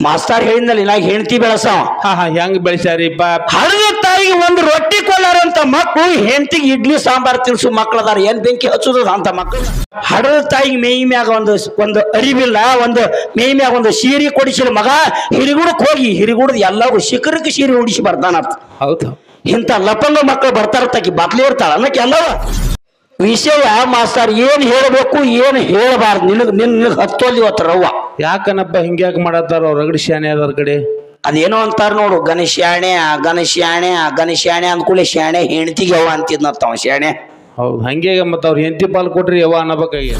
ಮಾಸ್ತಾರ್ ಹೇಳಿದ್ನಲ್ಲಿ ನಾ ಹೆಂಡತಿ ಬೆಳಸವ ಹಾ ಹಾ ಹೆಂಗ್ ಬೆಳೆಸ್ಯಾರಿಪ್ಪ ಹಳದ ತಾಯಿಗೆ ಒಂದು ರೊಟ್ಟಿ ಕೊಲ್ಲಾರಂತ ಮಕ್ಕಳು ಹೆಂಡತಿಗೆ ಇಡ್ಲಿ ಸಾಂಬಾರ್ ತಿನ್ಸು ಮಕ್ಕಳದಾರ ಏನ್ ಬೆಂಕಿ ಹಚ್ಚುದು ಅಂತ ಮಕ್ಕಳು ಹಡದ ತಾಯಿಗೆ ಮೇಯಿ ಮ್ಯಾಗ ಒಂದು ಒಂದು ಅರಿವಿಲ್ಲ ಒಂದು ಮೇಯಿ ಮ್ಯಾಗ ಒಂದು ಸೀರೆ ಕೊಡಿಸಿದ ಮಗ ಹಿರಿಗುಡಕ್ ಹೋಗಿ ಹಿರಿಗುಡದ ಎಲ್ಲಾರು ಶಿಖರಕ್ಕೆ ಸೀರೆ ಉಡಿಸಿ ಬರ್ತಾನ ಹೌದು. ಇಂಥ ಲಪಂಗ ಮಕ್ಕಳು ಬರ್ತಾರ ತಾಕಿ ಬಾತ್ಲಿ ಇರ್ತಾಳ ಅನ್ನಕ್ಕೆ ಎಲ್ಲವ? ವಿಷಯ ಮಾಸ್ತಾರ್ ಏನ್ ಹೇಳಬೇಕು ಏನ್ ಹೇಳಬಾರ್ದು? ನಿನಗ್ ನಿನ್ನ ಹತ್ತೋಲಿ ಇವತ್ತು ರವ್ವ. ಯಾಕನಪ್ಪ ಹಿಂಗ್ಯಾಕೆ ಮಾಡತ್ತಾರ? ಅವ್ರ ರಗಡಿ ಶಾಣೆ ಅದ್ರ ಕಡೆ. ಅದೇನೋ ಅಂತಾರ ನೋಡು ಗಣಶ್ಯಾಣೆ ಗಣಶ್ಯಾಣೆ ಗಣಶ್ಯಾಣೆ ಅಂದ್ಕೂಳೆ ಶಾಣೆ ಹೆಂಡತಿಗೆ ಯಾವ ಅಂತಿದ್ ಅವ ಶಾಣೆ ಹೌದು ಹಂಗೆ ಮತ್ತ ಅವ್ರ ಹೆಂಡತಿ ಪಾಲ್ ಕೊಟ್ರಿ ಯವ್ವ ಅನ್ನಬೇಕಾಗಿ.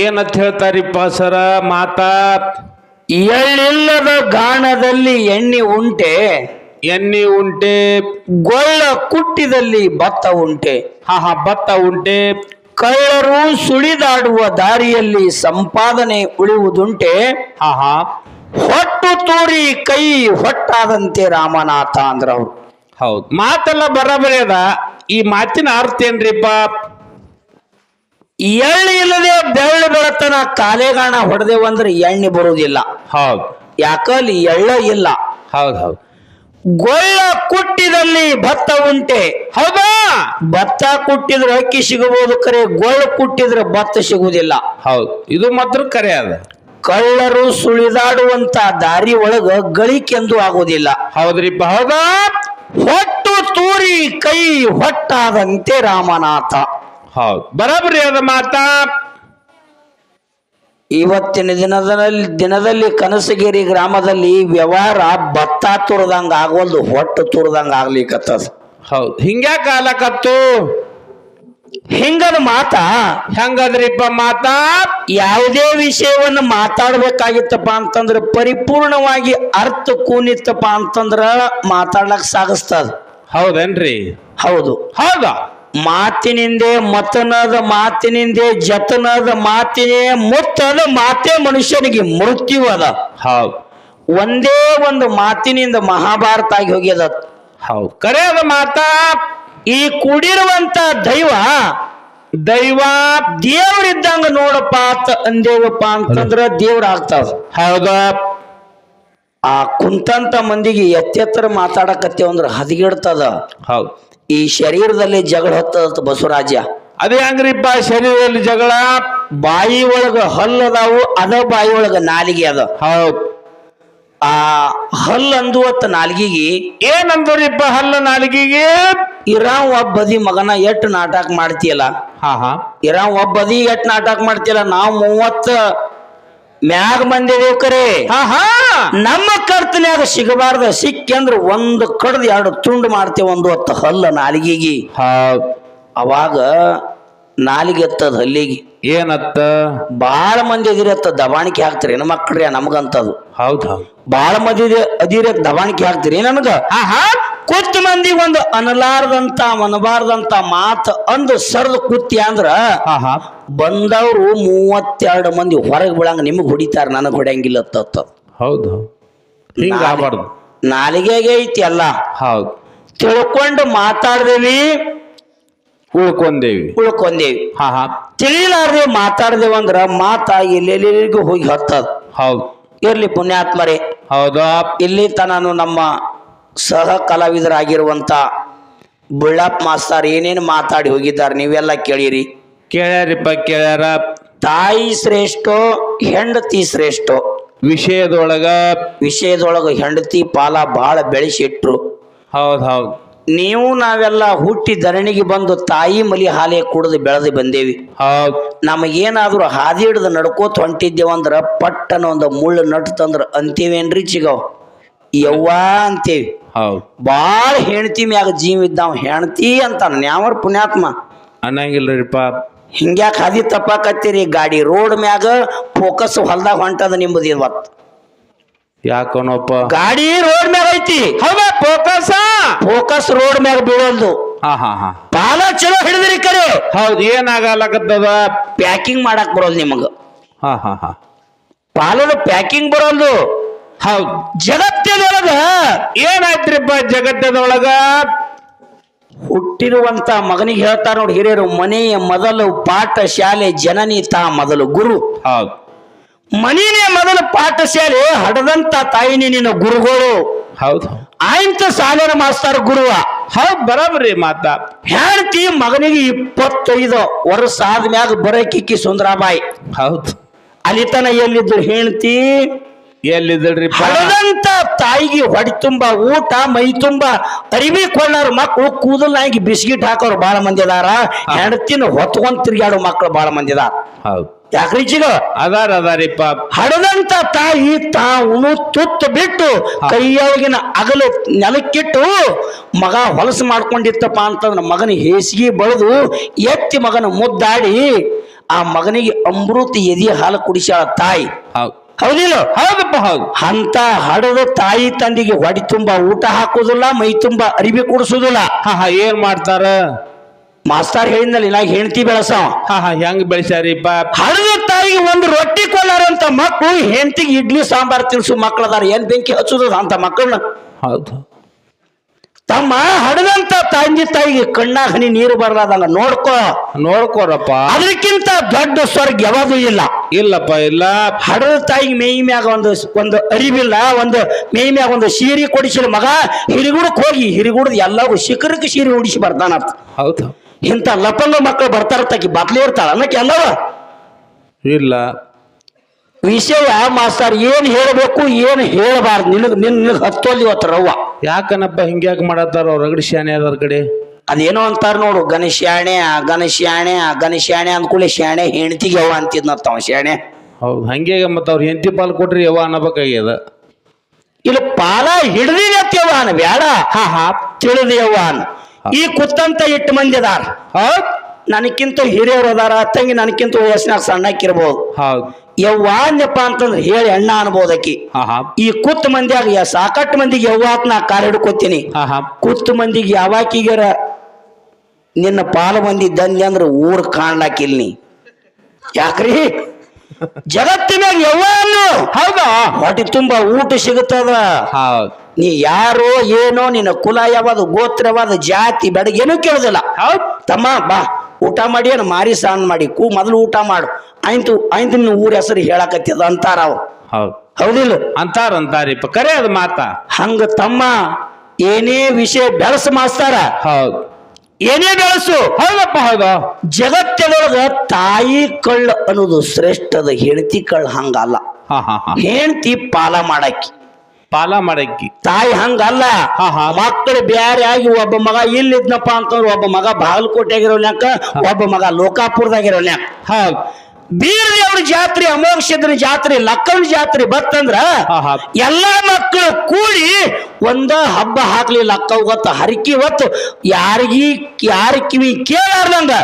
ಏನಂತ ಹೇಳ್ತಾರಿಪ್ಪ ಸರ ಮಾತಾ? ಎಳ್ಳಿಲ್ಲದ ಗಾಣದಲ್ಲಿ ಎಣ್ಣೆ ಉಂಟೆ ಎಣ್ಣೆ ಉಂಟೆ. ಗೊಳ್ಳ ಕುಟ್ಟಿದಲ್ಲಿ ಭತ್ತ ಉಂಟೆ. ಹಾ ಹಾ ಭತ್ತ ಉಂಟೆ. ಕಳ್ಳರು ಸುಳಿದಾಡುವ ದಾರಿಯಲ್ಲಿ ಸಂಪಾದನೆ ಉಳಿಯುವುದುಂಟೆ. ಹಾ ಹಾ ಹೊಟ್ಟು ತೂರಿ ಕೈ ಹೊಟ್ಟಾದಂತೆ ರಾಮನಾಥ ಅಂದ್ರ ಅವ್ರು ಹೌದು. ಮಾತೆಲ್ಲ ಬರಬರೇದ ಅದ ಈ ಮಾತಿನ ಅರ್ಥ ಏನ್ರಿಪ್ಪ? ಎಳ್ಳು ಇಲ್ಲದೆ ಬೆಳ್ಳು ಬೆಳತನ ಕಾಲೆಗಾಣ ಹೊಡೆದೇವಂದ್ರೆ ಎಣ್ಣೆ ಬರುವುದಿಲ್ಲ. ಹೌದು. ಯಾಕಲ್ಲಿ ಎಳ್ಳ ಇಲ್ಲ. ಹೌದು ಹೌದು. ಗೊಳ್ಳ ಕುಟ್ಟಿದಲ್ಲಿ ಭತ್ತ ಉಂಟೆ. ಹೌದಾ? ಭತ್ತ ಕುಟ್ಟಿದ್ರೆ ಅಕ್ಕಿ ಸಿಗಬಹುದು ಕರೆ ಗೊಳ್ಳ ಕುಟ್ಟಿದ್ರೆ ಭತ್ತ ಸಿಗುವುದಿಲ್ಲ. ಹೌದು. ಇದು ಮಾತ್ರ ಕರೆ ಅದ. ಕಳ್ಳರು ಸುಳಿದಾಡುವಂತ ದಾರಿ ಒಳಗ ಗಳಿಕೆಂದು ಆಗುವುದಿಲ್ಲ. ಹೌದ್ರಿ ಹೌದಾ ಹೊಟ್ಟು ತೂರಿ ಕೈ ಹೊಟ್ಟಾದಂತೆ ರಾಮನಾಥ. ಹೌದು. ಬರಾಬರಿ ಅದ ಮಾತಾ? ಇವತ್ತಿನ ದಿನದಲ್ಲಿ ದಿನದಲ್ಲಿ ಕನಸಗಿರಿ ಗ್ರಾಮದಲ್ಲಿ ವ್ಯವಹಾರ ಭತ್ತ ತುರ್ದಂಗ ಆಗೋದು ಹೊಟ್ಟು ತುರ್ದಂಗ ಆಗ್ಲಿಕ್ಕತ್ತದ ಹೌದು. ಹಿಂಗ ಕಾಲ ಕತ್ತು? ಹಿಂಗದ ಮಾತ? ಹೆಂಗದ್ರಿಪ್ಪ ಮಾತಾ? ಯಾವುದೇ ವಿಷಯವನ್ನು ಮಾತಾಡ್ಬೇಕಾಗಿತ್ತಪ್ಪ ಅಂತಂದ್ರ ಪರಿಪೂರ್ಣವಾಗಿ ಅರ್ಥ ಕೂನಿತ್ತಪ್ಪ ಅಂತಂದ್ರ ಮಾತಾಡ್ಲಕ್ ಸಾಗಿಸ್ತದ. ಹೌದೇನ್ರಿ? ಹೌದು. ಹೌದಾ? ಮಾತಿನಿಂದೆ ಮತನದ ಮಾತಿನಿಂದೆ ಜತನದ ಮಾತಿನೇ ಮುತ್ತದ ಮಾತೇ ಮನುಷ್ಯನಿಗೆ ಮೃತ್ಯು ಅದ ಹೌದು. ಒಂದೇ ಒಂದು ಮಾತಿನಿಂದ ಮಹಾಭಾರತ ಆಗಿ ಹೋಗ್ಯದ. ಹೌದು. ಕರೆ ಅದ ಮಾತಾ ಈ ಕೂಡಿರುವಂತ ದೈವ ದೈವ ದೇವರಿದ್ದಂಗ ನೋಡಪ್ಪ ಅಂತ ಅಂದೇವಪ್ಪ ಅಂತಂದ್ರ ದೇವ್ರ ಆಗ್ತದ ಹೌದ. ಆ ಕುಂತಂತ ಮಂದಿಗೆ ಎತ್ತೆತ್ತರ ಮಾತಾಡಕತ್ತೇವಂದ್ರ ಹದಗಿಡ್ತದ ಹದಗೆಡ್ತದ. ಹೌದು. ಈ ಶರೀರದಲ್ಲಿ ಜಗಳ ಹತ್ತದಂತ ಬಸವರಾಜ್ಯ ಅದೇ ಹೆಂಗ್ರಿಪ್ಪ ಶರೀರದಲ್ಲಿ ಜಗಳ ಬಾಯಿ ಒಳಗ ಹಲ್ಲದಾವು ಅದ ಬಾಯಿ ಒಳಗ ನಾಲಿಗೆ ಅದ. ಹೌದು. ಆ ಹಲ್ಲು ಅಂದುವತ್ತ ನಾಲ್ಗಿಗೆ ಏನಂದ್ರಿಪ್ಪ ಹಲ್ಲು ನಾಲ್ಗಿಗೆ? ಇರಾವ್ ಒಬ್ಬದಿ ಮಗನ ಎಟ್ ನಾಟಕ ಮಾಡ್ತೀಯಲ್ಲ? ಹಾ ಹಾ. ಇರಾವ್ ಒಬ್ಬದಿ ಎಟ್ ನಾಟಕ ಮಾಡ್ತೀಯಲ್ಲ? ನಾವು ಮೂವತ್ತ ಮ್ಯಾಗ ಬಂದಿದೇವ್ ಕರೆ ನಮ್ಮ ಕರ್ತನ್ಯಾಗ ಸಿಗಬಾರ್ದ ಸಿಕ್ಕಂದ್ರ ಒಂದು ಕಡ್ದು ಎರಡು ತುಂಡು ಮಾಡ್ತೇವೆ ಒಂದು ಹೊತ್ತು ಹಲ್ಲ ನಾಲಿಗೆಗೆ. ಅವಾಗ ನಾಲಿಗೆ ಎತ್ತದ ಹಲ್ಲಿಗೆ. ಏನತ್ತ? ಬಾಳ ಮಂದಿ ಅದಿರತ್ತ ದಬಾಣಿಕೆ ಹಾಕ್ತಿರಿ ಏನು ಮಕ್ಕಳ್ರಿ ನಮಗಂತದು. ಹೌದು? ಹೌದು ಬಾಳ ಮಂದಿ ಅದಿರ ದಬಾಣಿಕೆ ಹಾಕ್ತಿರಿ ನನಗ. ಕುತ್ತ ಮಂದಿ ಒಂದು ಅನಲಾರ್ದಂತ ಮನಬಾರ್ದಂತ ಮಾತು ಅಂದು ಸರ್ದು ಕುತ್ತಿ ಅಂದ್ರ ಬಂದವರು ಮೂವತ್ತೆರಡು ಮಂದಿ ಹೊರಗೆ ಬಿಡಂಗ ನಿಮಗೆ ಹೊಡಿತಾರ ನನಗೆ ಹೊಡೆಯಂಗಿಲ್ಲ ತತ್ತ ಹೌದು ನಾಲಿಗೆಗೆ ಐತಿ ಅಲ್ಲ. ಹೌದು. ತಿಳ್ಕೊಂಡು ಮಾತಾಡ್ದೇವಿ. ಉಳ್ಕೊಂದೇವಿ ಉಳ್ಕೊಂದೇವಿ ಹಾ ಹಾ. ತಿಳಿಲಾರ್ದೆ ಮಾತಾಡ್ದೇವಂದ್ರ ಮಾತ ಎಲ್ಲೆಲ್ಲಿಗೂ ಹೋಗಿ ಹತ್ತದ. ಹೌದು. ಇರ್ಲಿ ಪುಣ್ಯಾತ್ಮರೇ. ಹೌದಾ. ಇಲ್ಲಿ ತನನು ನಮ್ಮ ಸಹ ಕಲಾವಿದರಾಗಿರುವಂಥ ಬುಳ್ಳಪ್ಪ ಮಾಸ್ತರ್ ಏನೇನು ಮಾತಾಡಿ ಹೋಗಿದ್ದಾರೆ ನೀವೆಲ್ಲ ಕೇಳಿರಿ. ಕೇಳ್ಯಾರಿಪ್ಪ ಕೇಳ್ಯಾರ. ತಾಯಿ ಶ್ರೇಷ್ಠೋ ಹೆಂಡತಿ ಶ್ರೇಷ್ಠೋ. ವಿಷಯದೊಳಗ ವಿಷಯದೊಳಗ ಹೆಂಡತಿ ಪಾಲ ಬಹಳ ಬೆಳೆಸಿಟ್ರು. ಹೌದ್ ಹೌದ್. ನೀವು ನಾವೆಲ್ಲ ಹುಟ್ಟಿ ಧರಣಿಗೆ ಬಂದು ತಾಯಿ ಮಲಿ ಹಾಲೆ ಕುಡಿದು ಬೆಳೆದು ಬಂದೇವಿ. ಹೌದ್. ನಮಗೇನಾದ್ರೂ ಹಾದಿ ಹಿಡ್ದು ನಡ್ಕೋತ ಹೊಂಟಿದ್ದೇವಂದ್ರ ಪಟ್ಟನ ಒಂದು ಮುಳ್ಳು ನಟ್ತಂದ್ರ ಅಂತೀವೇನ್ರಿ ಚಿಗವ್ ಯವ್ವಾ ಅಂತೇವಿ. ಹೌದ್. ಬಾಳ ಹೆಣ್ತಿ ಮ್ಯಾಗ ಜೀವ ಇದ್ದಾವ. ಹೆಣ್ತಿ ಅಂತ ನ್ಯಾವರ್ ಪುಣ್ಯಾತ್ಮ. ಅನ್ನಂಗಿಲ್ಲರಿಪ್ಪ ಹಿಂಗ್ಯಾಕ ಹಾದಿ ತಪ್ಪಾಕತ್ತೀರಿ. ಗಾಡಿ ರೋಡ್ ಮ್ಯಾಗ ಫೋಕಸ್ ಹೊಲ್ದಾಗ ಹೊಂಟದ ನಿಮ್ಮದು ಇವತ್ತು ಯಾಕನೋಪ್ಪ ಗಾಡಿ ರೋಡ್ ಮ್ಯಾಗ ಐತಿ. ಹೌದಾ? ಫೋಕಸ್ ಫೋಕಸ್ ರೋಡ್ ಮ್ಯಾಗ ಬೀಳೋದು ಹಾ ಹಾ ಹಾ. ಪಾಲ ಚಲೋ ಹಿಡಿದ್ರಿ ಕರೆ ಹೌದು ಏನಾಗಲಕತ್ತದ ಪ್ಯಾಕಿಂಗ್ ಮಾಡಕ್ ಬರೋದು ನಿಮಗ. ಹಾ ಹಾ ಹಾ. ಪಾಲದ ಪ್ಯಾಕಿಂಗ್ ಬರೋಲ್ದು ಹೌದ್. ಜಗತ್ತಿನೊಳಗ ಏನಾಯ್ತ್ರಿಪ್ಪ ಜಗತ್ತದೊಳಗ ಹುಟ್ಟಿರುವಂತ ಮಗನಿಗೆ ಹೇಳ್ತಾರ ನೋಡಿ ಹಿರಿಯರು ಮನೆಯ ಮೊದಲು ಪಾಠ ಶಾಲೆ ಜನನಿ ತಾ ಮೊದಲು ಗುರು. ಹೌದು. ಮನೆಯೇ ಮೊದಲು ಪಾಠಶಾಲೆ ಹಡದಂತ ತಾಯಿನಿ ನಿನ್ನ ಗುರುಗಳು. ಹೌದು. ಆಯ್ತ ಸಾಲಿನ ಮಾಸ್ತಾರ ಗುರುವ. ಹೌದು ಬರಬ್ರಿ ಮಾತ. ಹೆಂಡತಿ ಮಗನಿಗೆ ಇಪ್ಪತ್ತೈದು ವರ್ಷ ಆದ್ಮ್ಯಾಗ ಬರಕಿಕ್ಕಿ ಸುಂದರಾಬಾಯಿ. ಹೌದು. ಅಲಿತನ ಎಲ್ಲಿದ್ರು ಹೆಂಡತಿ? ಎಲ್ಲಿದ್ದಳ್ರಿ ಹಳದಂತ ತಾಯಿಗೆ ಹೊಡಿ ತುಂಬ ಊಟ ಮೈ ತುಂಬ ಅರಿವಿ ಕೊಳ್ಳಾರ ಮಕ್ಕಳು ಕೂದಲಾಗಿ ಬಿಸ್ಕಿಟ್ ಹಾಕೋರು ಬಹಳ ಮಂದಿ ಅದಾರ. ಹೆಂಡತಿನ ಹೊತ್ಕೊಂಡ್ ತಿರ್ಗಾಡೋ ಮಕ್ಳು ಬಹಳ ಮಂದಿ ಅದಾರ. ಹೌದು. ಯಾಕ್ರಿ ಚಿಗ? ಅದಾರ ಅದಾರಿಪ್ಪ ಹಡದಂತ ತಾಯಿ ತಾವು ತುತ್ತು ಬಿಟ್ಟು ಕೈಯೊಳಗಿನ ಅಗಲು ನೆಲಕ್ಕಿಟ್ಟು ಮಗ ಹೊಲಸು ಮಾಡ್ಕೊಂಡಿತ್ತಪ್ಪ ಅಂತಂದ್ರೆ ಮಗನ ಹೇಸಿಗೆ ಬಳಿದು ಎತ್ತಿ ಮಗನ ಮುದ್ದಾಡಿ ಆ ಮಗನಿಗೆ ಅಮೃತ ಎದಿ ಹಾಲು ಕುಡಿಸ್ಯಾಳ ತಾಯಿ. ಹೌದು. ಹೌದಿಲ್ಲ? ಹೌದಪ್ಪ ಹೌದು. ಅಂತ ಹಡದ ತಾಯಿ ತಂದಿಗೆ ಹೊಡಿ ತುಂಬಾ ಊಟ ಹಾಕೋದಿಲ್ಲ ಮೈ ತುಂಬಾ ಅರಿವಿ ಕುಡಿಸೋದಿಲ್ಲ ಹಾ ಹಾ ಏನ್ ಮಾಡ್ತಾರ? ಮಾಸ್ತಾರ್ ಹೇಳಿದ್ನಲ್ಲಿ ನಾ ಹೆಂಡತಿ ಬೆಳಸವ. ಹಾ ಹಾ ಹೆಂಗ್ ಬೆಳೆಸ್ಯಾರಿಪ್ಪ ಹಡದ ತಾಯಿಗೆ ಒಂದು ರೊಟ್ಟಿ ಕೊಲ್ಲಾರಂತ ಮಕ್ಕಳು ಹೆಂಡತಿಗೆ ಇಡ್ಲಿ ಸಾಂಬಾರ್ ತಿನ್ಸು ಮಕ್ಕಳದಾರ ಏನ್ ಬೆಂಕಿ ಹಚ್ಚುದ ಅಂತ ಮಕ್ಕಳನ್ನ ಹೌದು. ತಮ್ಮ ಹಡದಂತ ತಂದೆ ತಾಯಿಗೆ ಕಣ್ಣಾಗ ಹನಿ ನೀರು ಬರ್ಲಾದಂಗ ನೋಡ್ಕೋ. ನೋಡ್ಕೋರಪ್ಪ. ಅದಕ್ಕಿಂತ ದೊಡ್ಡ ಸ್ವರ್ಗ ಯಾವುದು ಇಲ್ಲ. ಇಲ್ಲಪ್ಪ ಇಲ್ಲ. ಹಡದ ತಾಯಿಗೆ ಮೇಯ್ ಮ್ಯಾಗ ಒಂದು ಒಂದು ಅರಿವಿಲ್ಲ ಒಂದು ಮೇಯಿ ಮ್ಯಾಗ ಒಂದು ಸೀರೆ ಕೊಡಿಸಿದ ಮಗ ಹಿರಿಗುಡಕ್ ಹೋಗಿ ಹಿರಿಗುಡದ ಎಲ್ಲವೂ ಶಿಖರಕ್ಕೆ ಸೀರೆ ಉಡಿಸಿ ಬರ್ತಾನ ಹೌದು. ಇಂಥ ಲಪಂಗ ಮಕ್ಕಳು ಬರ್ತಾರ ತಾಕಿ ಬದ್ಲಿ ಇರ್ತಾಳ ಅನ್ನಕ್ಕೆ ಎಲ್ಲವ? ಇಲ್ಲ. ವಿಷಯ ಮಾಸ್ತಾರ್ ಏನ್ ಹೇಳಬೇಕು ಏನ್ ಹೇಳಬಾರ್ದು ನಿನಗ್ ನಿನ್ ನಿನಗ್ ಹತ್ತೋಲಿ ಇವತ್ತು ರವ್ವ. ಯಾಕನಪ್ಪ ಹಿಂಗ್ಯಾಕೆ ಮಾಡತ್ತಾರ? ಅವ್ರು ರಗಡಿ ಶಾಣೆ ಅದರ ಕಡೆ. ಅದೇನೋ ಅಂತಾರ ನೋಡು ಗಣಶ್ಯಾಣೆ ಗಣಶ್ಯಾಣೆ ಗಣಶ್ಯಾಣೆ ಅಂದ್ಕೂಲೆ ಶಾಣೆ ಹೆಂಡತಿಗೆ ಯಾವ ಅಂತಿದ್ನತ್ತ ಅವ ಶಾಣೆ. ಹೌದು ಹಂಗೆ ಮತ್ತ ಅವ್ರು ಹೆಂಡತಿ ಪಾಲು ಕೊಟ್ರಿ ಯಾವ ಅನ್ನಬೇಕಾಗ್ಯದ. ಇಲ್ಲಿ ಪಾಲ ಹಿಡ್ದಿನತ್ಯವ ಅನ್ ಬೇಡ ಹಾ ಹಾ. ತಿಳಿದ ಯವ್ವಾನ್. ಈ ಕುತ್ತಂತ ಇಟ್ಟು ಮಂದಿ ಅದಾರ ಹೌದ್. ನನಕ್ಕಿಂತ ಹಿರಿಯರು ಅದಾರ ತಂಗಿ ನನಕ್ಕಿಂತ ವಯಸ್ಸಿನಾಗ ಸಣ್ಣಕ್ಕಿರ್ಬೋದು. ಹೌದು. ಯವ್ವ ಅಂದ್ಯಪ್ಪ ಅಂತಂದ್ರೆ ಹೇಳಿ ಅಣ್ಣ ಅನ್ಬೋದಕ್ಕಿ ಹಾ ಹಾ ಈ ಕುತ್ತು ಮಂದಿಯಾಗ ಸಾಕಟ್ಟು ಮಂದಿಗೆ ಯವ್ವಾತ್ ನಾ ಕಾರ್ ಹಿಡ್ಕೊತೀನಿ. ಕುತ್ತು ಮಂದಿಗೆ ಯಾವಾಕಿಗರ ನಿನ್ನ ಪಾಲು ಬಂದಿದ್ದಂಗೆ ಅಂದ್ರೆ ಊರ್ ಕಾಣ್ಲಾಕಿಲ್ ನೀ. ಯಾಕ್ರಿ? ಜಗತ್ತಿನಾಗ ಯವ್ವನ್ನು ಹೌದಾ? ಹೊಟ್ಟೆ ತುಂಬಾ ಊಟ ಸಿಗುತ್ತದ. ನೀ ಯಾರೋ ಏನೋ ನಿನ್ನ ಕುಲ ಯಾವುದು ಗೋತ್ರ ಯಾವುದು ಜಾತಿ ಬೆಡಗೇನು ಕೇಳುದಿಲ್ಲ. ತಮ್ಮ ಬಾ. ಊಟ ಮಾಡಿ ಏನು ಮಾರಿ ಸಾನ್ ಮಾಡಿ ಕೂ ಮೊದಲು ಊಟ ಮಾಡು. ಆಯ್ತು ಆಯ್ತು ನಿನ್ನ ಊರ ಹೆಸರು ಹೇಳಕತ್ತಿದ ಅಂತಾರ ಅವ್ರು. ಹೌದು. ಹೌದಿಲ್ಲ? ಅಂತಾರ ಅಂತಾರಿಪ್ಪ ಕರೆ ಅದು ಮಾತಾ. ಹಂಗ ತಮ್ಮ ಏನೇ ವಿಷಯ ಬೆಳಸ ಮಾಸ್ತಾರ. ಹೌದು. ಏನೇ ಬೆಳಸು. ಹೌದಪ್ಪ ಹೌದು. ಜಗತ್ತಿನೊಳಗ ತಾಯಿ ಕಳ್ಳ ಅನ್ನೋದು ಶ್ರೇಷ್ಠದ ಹೆಂಡತಿ ಕಳ್ಳ ಹಂಗಲ್ಲ. ಹಾ ಹಾ ಹಾ. ಹೆಂಡತಿ ಪಾಲ ಮಾಡಾಕಿ. ಪಾಲ ಮಾಡಕ್ಕಿ. ತಾಯಿ ಹಂಗಲ್ಲ. ಹಾ, ಹಾ. ಮಕ್ಕಳು ಬ್ಯಾರೆ ಆಗಿ ಒಬ್ಬ ಮಗ ಇಲ್ಲಿದ್ನಪ್ಪ ಅಂತಂದ್ರೆ ಒಬ್ಬ ಮಗ ಬಾಗಲಕೋಟೆಗಿರೋನ್ಯಾಕ ಒಬ್ಬ ಮಗ ಲೋಕಾಪುರದಾಗಿರೋನ್ಯಾಕ ಹೌದ್ ಬೀರ ದೇವ್ರ ಜಾತ್ರೆ ಅಮೋಘಸಿದ್ನ ಜಾತ್ರೆ ಲಕ್ಕನ ಜಾತ್ರೆ ಬತ್ತಂದ್ರ. ಎಲ್ಲಾ ಮಕ್ಕಳು ಕೂಡಿ ಒಂದ ಹಬ್ಬ ಹಾಕ್ಲಿ ಲಕ್ಕ ಗೊತ್ತ ಹರಕಿ ಹೊತ್ತು ಯಾರಿಗಿ ಯಾರ ಕಿವಿ ಕೇಳಾರ್ದಂಗ